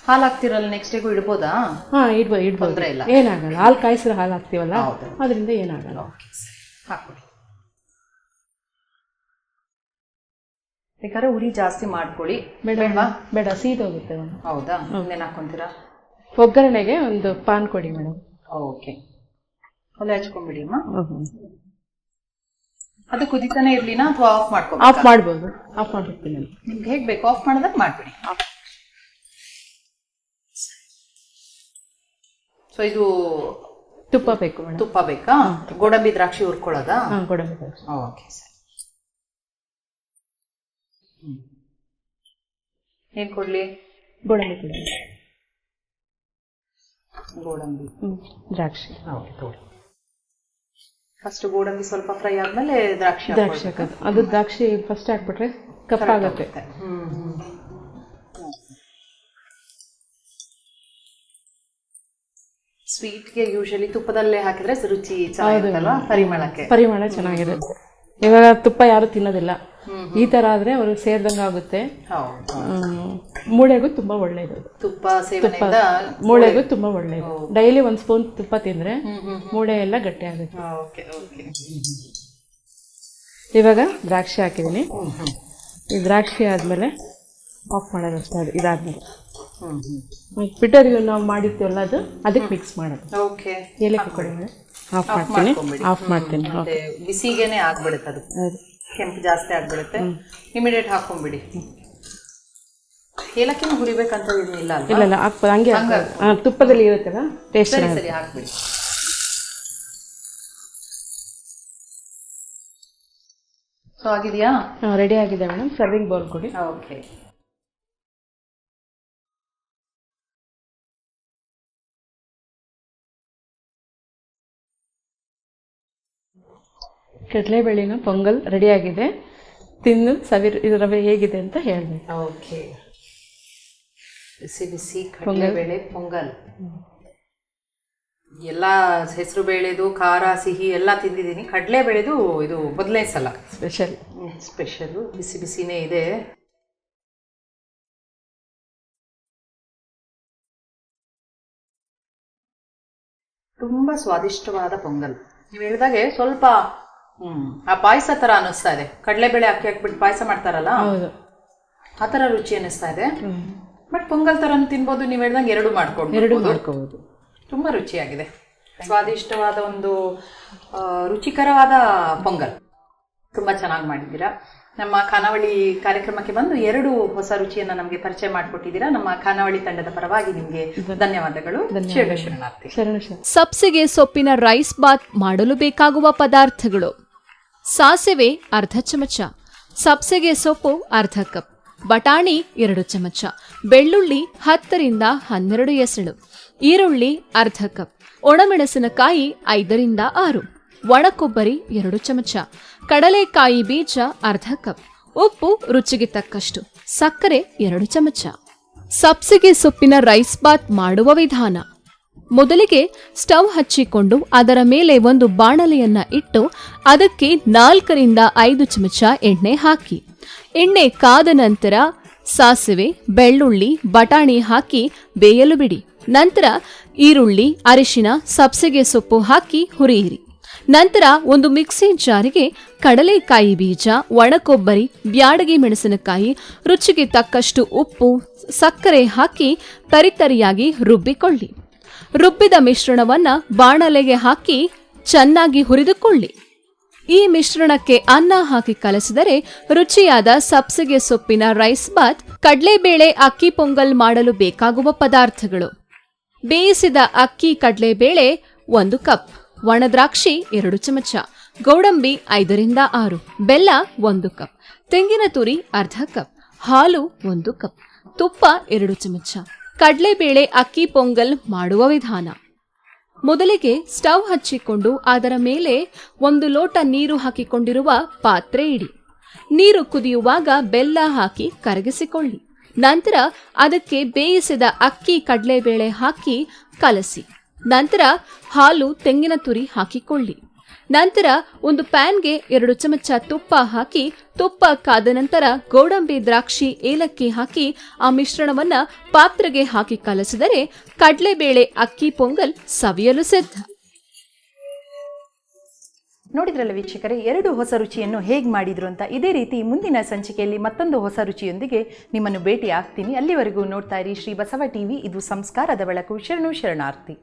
ಹಾಲು ಹಾಕ್ತಿರಲ್ಲ ನೆಕ್ಸ್ಟ್ ಡೇಗೂ ಇಡ್ಬೋದಾ? ಹಾ ಇಡ್ಬೋದು. ಇಡ್ಬೋದು ಇಲ್ಲ. ಏನಾಗಲ್ಲ. ಹಾಲು ಕಾಯಿಸಿದ್ರೆ ಹಾಲು ಹಾಕ್ತೀವಲ್ಲ? ಅದರಿಂದ ಏನಾಗಲ್ಲ. ಓಕೆ ಹಾಕ್ಬಿಡಿ ಬೇಕಾದ್ರೆ ಉರಿ ಜಾಸ್ತಿ ಮಾಡ್ಕೊಳ್ಳಿ. ಬೇಡ ಬೇಡವಾ ಬೇಡ ಸೀದೋಗುತ್ತೆ ಮೇಡಮ್ ಹೌದಾ? ಇನ್ನೇನು ಹಾಕೊಂತೀರಾ ಒಗ್ಗರಣೆಗೆ ಒಂದು ಪಾನ್ ಕೊಡಿ ಮೇಡಮ್. ಓಕೆ. ಒಲೆ ಹಚ್ಕೊಂಡ್ಬಿಡಿ ಅಮ್ಮ. ಅದು ಕುದಿತಾನೆ ಇರ್ಲಿನ ಅಥವಾ ಆಫ್ ಮಾಡ್ಕೊ ಆಫ್ ಮಾಡ್ಬೋದು. ಆಫ್ ಮಾಡ್ಬಿಡ್ತೀನಿ ನಾನು ನಿಮ್ಗೆ ಹೇಗೆ ಬೇಕು? ಆಫ್ ಮಾಡಿದಾಗ ಮಾಡ್ಬಿಡಿ. ಸೊ ಇದು ತುಪ್ಪ ಬೇಕು ಮೇಡಮ್. ತುಪ್ಪ ಬೇಕಾ? ಗೋಡಂಬಿ ದ್ರಾಕ್ಷಿ ಹುರ್ಕೊಳ್ಳೋದಾ? ಗೋಡಂಬಿ ದ್ರಾಕ್ಷಿ. ಓಕೆ ಸರಿ. ಏನ್ ಕೊಡ್ಲಿ? ಗೋಡಂಬಿ ಕೊಡಿ ಗೋಡಂಬಿ. ದ್ರಾಕ್ಷಿ. ಫಸ್ಟ್ ಗೋಡಂಬಿ ಸ್ವಲ್ಪ ಫ್ರೈ ಆದ್ಮೇಲೆ ದ್ರಾಕ್ಷಿ ದ್ರಾಕ್ಷಿ ಹಾಕೋದು. ಅದು ದ್ರಾಕ್ಷಿ ಫಸ್ಟ್ ಹಾಕ್ಬಿಟ್ರೆ ಕಪ್ಪಾಗತ್ತೆ. ಸ್ವೀಟ್ಗೆ ಯೂಶಲಿ ತುಪ್ಪದಲ್ಲೇ ಹಾಕಿದ್ರೆ ರುಚಿ ಪರಿಮಳಕ್ಕೆ. ಪರಿಮಳ ಚೆನ್ನಾಗಿರುತ್ತೆ. ಇವಾಗ ತುಪ್ಪ ಯಾರು ತಿನ್ನೋದಿಲ್ಲ. ಈ ತರ ಆದ್ರೆ ಅವ್ರಿಗೆ ಸೇರ್ದಂಗೆ ಆಗುತ್ತೆ. ಮೂಳೆಗೂ ತುಂಬಾ ಒಳ್ಳೇದು. ತುಪ್ಪ ತುಪ್ಪ ಮೂಳೆಗೂ ತುಂಬಾ ಒಳ್ಳೇದು. ಡೈಲಿ ಒಂದ್ ಸ್ಪೂನ್ ತುಪ್ಪ ತಿಂದ್ರೆ ಮೂಳೆ ಎಲ್ಲ ಗಟ್ಟಿ ಆಗುತ್ತೆ. ಇವಾಗ ದ್ರಾಕ್ಷಿ ಹಾಕಿದೀನಿ ಈ ದ್ರಾಕ್ಷಿ ಆದ್ಮೇಲೆ ಆಫ್ ಮಾಡೋದು ಅಷ್ಟೇ ಅದು ಇದಾದ್ಮೇಲೆ. ಬಿಟ್ಟರಿಗೆ ನಾವು ಮಾಡಿರ್ತೀವಲ್ಲ ಅದು ಅದಕ್ಕೆ ಮಿಕ್ಸ್ ಮಾಡೋದು. ಓಕೆ. ಏಲಕ್ಕಿ ಕೊಡಿ ಆಫ್ ಮಾಡ್ತೀನಿ. ಆಫ್ ಮಾಡ್ತೀನಿ. ಓಕೆ ಬಿಸಿಗೆನೆ ಆಗ್ಬಿಡುತ್ತೆ ಅದು. ಕೆಂಪು ಜಾಸ್ತಿ ಆಗ್ಬಿಡುತ್ತೆ. ಇಮಿಡಿಯೇಟ್ ಹಾಕೊಂಡ್ಬಿಡಿ ಏಲಕ್ಕಿನೂ ಹುರಿಬೇಕಂತ ಏನಿಲ್ಲ ಇಲ್ಲ ಇಲ್ಲ ಹಾಕ್ಬೋದು. ಹಂಗೆ. ತುಪ್ಪದಲ್ಲಿ ಇರುತ್ತಲ್ಲ ಟೇಸ್ಟ್ ಸರಿ ಸರಿ ಹಾಕ್ಬಿಡಿ. ಸೊ ಆಗಿದೆಯಾ? ರೆಡಿ ಆಗಿದೆ ಮೇಡಮ್ ಸರ್ವಿಂಗ್ ಬೌಲ್ ಕೊಡಿ. ಓಕೆ ಕಡಲೆಬೇಳೆನ ಪೊಂಗಲ್ ರೆಡಿ ಆಗಿದೆ ತಿಂದು ಸವಿರ್ ಇದರ ಹೇಗಿದೆ ಅಂತ ಹೇಳಬೇಕು ಓಕೆ. ಬಿಸಿ ಬಿಸಿ ಕಡಲೆಬೇಳೆ ಪೊಂಗಲ್. ಎಲ್ಲ ಹೆಸರು ಬೇಳೆದು ಖಾರ ಸಿಹಿ ಎಲ್ಲ ತಿಂದಿದ್ದೀನಿ. ಕಡಲೆಬೇಳೆದು ಇದು ಮೊದಲನೇ ಸಲ. ಸ್ಪೆಷಲ್ ಸ್ಪೆಷಲು ಬಿಸಿ ಬಿಸಿನೇ ಇದೆ. ತುಂಬಾ ಸ್ವಾದಿಷ್ಟವಾದ ಪೊಂಗಲ್. ನೀವು ಹೇಳಿದಾಗೆ ಸ್ವಲ್ಪ ಆ ಪಾಯಸ ತರ ಅನಿಸ್ತಾ ಇದೆ. ಕಡಲೆಬೇಳೆ ಅಕ್ಕಿ ಹಾಕ್ಬಿಟ್ಟು ಪಾಯಸ ಮಾಡ್ತಾರಲ್ಲ? ಹೌದು. ಆ ತರ ರುಚಿ ಅನಿಸ್ತಾ ಇದೆ. ಬಟ್ ಪೊಂಗಲ್ ತರ ತಿನ್ಬೋದು ನೀವು ಹೇಳ್ದಂಗೆ ಎರಡು ಮಾಡ್ಕೊಂಡು ಎರಡು ಮಾಡ್ಕೋಬಹುದು ತುಂಬಾ ರುಚಿಯಾಗಿದೆ. ಸ್ವಾದಿಷ್ಟವಾದ ಒಂದು ರುಚಿಕರವಾದ ಪೊಂಗಲ್. ತುಂಬಾ ಚೆನ್ನಾಗಿ ಮಾಡಿದ್ದೀರಾ? ನಮ್ಮ ಖಾನಾವಳಿ ಕಾರ್ಯಕ್ರಮಕ್ಕೆ ಬಂದು ಎರಡು ಹೊಸ ರುಚಿಯನ್ನ ನಮಗೆ ಪರಿಚಯ ಮಾಡಿಕೊಟ್ಟಿದ್ದೀರಾ? ನಮ್ಮ ಖಾನಾವಳಿ ತಂಡದ ಪರವಾಗಿ ನಿಮಗೆ ಧನ್ಯವಾದಗಳು. ಶರಣ ಶರಣಾರ್ಥಿ. ಶರಣ ಶರಣ ಸಬ್ಸಿಗೆ ಸೊಪ್ಪಿನ ರೈಸ್ ಬಾತ್ ಮಾಡಲು ಬೇಕಾಗುವ ಪದಾರ್ಥಗಳು. ಸಾಸಿವೆ ಅರ್ಧ ಚಮಚ, ಸಬ್ಸಿಗೆ ಸೊಪ್ಪು ಅರ್ಧ ಕಪ್, ಬಟಾಣಿ ಎರಡು ಚಮಚ, ಬೆಳ್ಳುಳ್ಳಿ ಹತ್ತರಿಂದ ಹನ್ನೆರಡು ಎಸಳು, ಈರುಳ್ಳಿ ಅರ್ಧ ಕಪ್, ಒಣಮೆಣಸಿನಕಾಯಿ ಐದರಿಂದ ಆರು, ಒಣಕೊಬ್ಬರಿ ಎರಡು ಚಮಚ, ಕಡಲೆಕಾಯಿ ಬೀಜ ಅರ್ಧ ಕಪ್, ಉಪ್ಪು ರುಚಿಗೆ ತಕ್ಕಷ್ಟು, ಸಕ್ಕರೆ ಎರಡು ಚಮಚ. ಸಬ್ಸಿಗೆ ಸೊಪ್ಪಿನ ರೈಸ್ ಬಾತ್ ಮಾಡುವ ವಿಧಾನ. ಮೊದಲಿಗೆ ಸ್ಟವ್ ಹಚ್ಚಿಕೊಂಡು ಅದರ ಮೇಲೆ ಒಂದು ಬಾಣಲೆಯನ್ನ ಇಟ್ಟು ಅದಕ್ಕೆ ನಾಲ್ಕರಿಂದ ಐದು ಚಮಚ ಎಣ್ಣೆ ಹಾಕಿ. ಎಣ್ಣೆ ಕಾದ ನಂತರ ಸಾಸಿವೆ, ಬೆಳ್ಳುಳ್ಳಿ, ಬಟಾಣಿ ಹಾಕಿ ಬೇಯಲು ಬಿಡಿ. ನಂತರ ಈರುಳ್ಳಿ, ಅರಿಶಿನ, ಸಬ್ಸಿಗೆ ಸೊಪ್ಪು ಹಾಕಿ ಹುರಿಯಿರಿ. ನಂತರ ಒಂದು ಮಿಕ್ಸಿ ಜಾರಿಗೆ ಕಡಲೆಕಾಯಿ ಬೀಜ, ಒಣಕೊಬ್ಬರಿ, ಬ್ಯಾಡಗಿ ಮೆಣಸಿನಕಾಯಿ, ರುಚಿಗೆ ತಕ್ಕಷ್ಟು ಉಪ್ಪು, ಸಕ್ಕರೆ ಹಾಕಿ ತರಿತರಿಯಾಗಿ ರುಬ್ಬಿಕೊಳ್ಳಿ. ರುಬ್ಬಿದ ಮಿಶ್ರಣವನ್ನ ಬಾಣಲೆಗೆ ಹಾಕಿ ಚೆನ್ನಾಗಿ ಹುರಿದುಕೊಳ್ಳಿ. ಈ ಮಿಶ್ರಣಕ್ಕೆ ಅನ್ನ ಹಾಕಿ ಕಲಸಿದರೆ ರುಚಿಯಾದ ಸಬ್ಸಿಗೆ ಸೊಪ್ಪಿನ ರೈಸ್ ಬಾತ್, ಕಡಲೆಬೇಳೆ ಅಕ್ಕಿ ಪೊಂಗಲ್ ಮಾಡಲು ಬೇಕಾಗುವ ಪದಾರ್ಥಗಳು. ಬೇಯಿಸಿದ ಅಕ್ಕಿ ಕಡಲೆಬೇಳೆ ಒಂದು ಕಪ್, ಒಣದ್ರಾಕ್ಷಿ ಎರಡು ಚಮಚ, ಗೋಡಂಬಿ ಐದರಿಂದ ಆರು, ಬೆಲ್ಲ ಒಂದು ಕಪ್, ತೆಂಗಿನ ತುರಿ ಅರ್ಧ ಕಪ್, ಹಾಲು ಒಂದು ಕಪ್, ತುಪ್ಪ ಎರಡು ಚಮಚ. ಕಡಲೆಬೇಳೆ, ಅಕ್ಕಿ ಪೊಂಗಲ್ ಮಾಡುವ ವಿಧಾನ. ಮೊದಲಿಗೆ ಸ್ಟವ್ ಹಚ್ಚಿಕೊಂಡು ಅದರ ಮೇಲೆ ಒಂದು ಲೋಟ ನೀರು ಹಾಕಿಕೊಂಡಿರುವ ಪಾತ್ರೆ ಇಡಿ. ನೀರು ಕುದಿಯುವಾಗ ಬೆಲ್ಲ ಹಾಕಿ ಕರಗಿಸಿಕೊಳ್ಳಿ. ನಂತರ ಅದಕ್ಕೆ ಬೇಯಿಸಿದ ಅಕ್ಕಿ ಕಡಲೆಬೇಳೆ ಹಾಕಿ ಕಲಸಿ. ನಂತರ ಹಾಲು ತೆಂಗಿನ ತುರಿ ಹಾಕಿಕೊಳ್ಳಿ. ನಂತರ ಒಂದು ಪ್ಯಾನ್ಗೆ ಎರಡು ಚಮಚ ತುಪ್ಪ ಹಾಕಿ, ತುಪ್ಪ ಕಾದ ನಂತರ ಗೋಡಂಬಿ ದ್ರಾಕ್ಷಿ ಏಲಕ್ಕಿ ಹಾಕಿ, ಆ ಮಿಶ್ರಣವನ್ನ ಪಾತ್ರೆಗೆ ಹಾಕಿ ಕಲಸಿದರೆ ಕಡಲೆಬೇಳೆ ಅಕ್ಕಿ ಪೊಂಗಲ್ ಸವಿಯಲು ಸಿದ್ಧ. ನೋಡಿದ್ರಲ್ಲ ವೀಕ್ಷಕರೇ, ಎರಡು ಹೊಸ ರುಚಿಯನ್ನು ಹೇಗೆ ಮಾಡಿದ್ರು ಅಂತ ಇದೇ ರೀತಿ ಮುಂದಿನ ಸಂಚಿಕೆಯಲ್ಲಿ ಮತ್ತೊಂದು ಹೊಸ ರುಚಿಯೊಂದಿಗೆ ನಿಮ್ಮನ್ನು ಭೇಟಿ ಆಗ್ತೀನಿ ಅಲ್ಲಿವರೆಗೂ ನೋಡ್ತಾ ಇರಿ ಶ್ರೀ ಬಸವ ಟಿವಿ, ಇದು ಸಂಸ್ಕಾರದ ಬೆಳಕು. ಶರಣು ಶರಣಾರ್ಥಿ.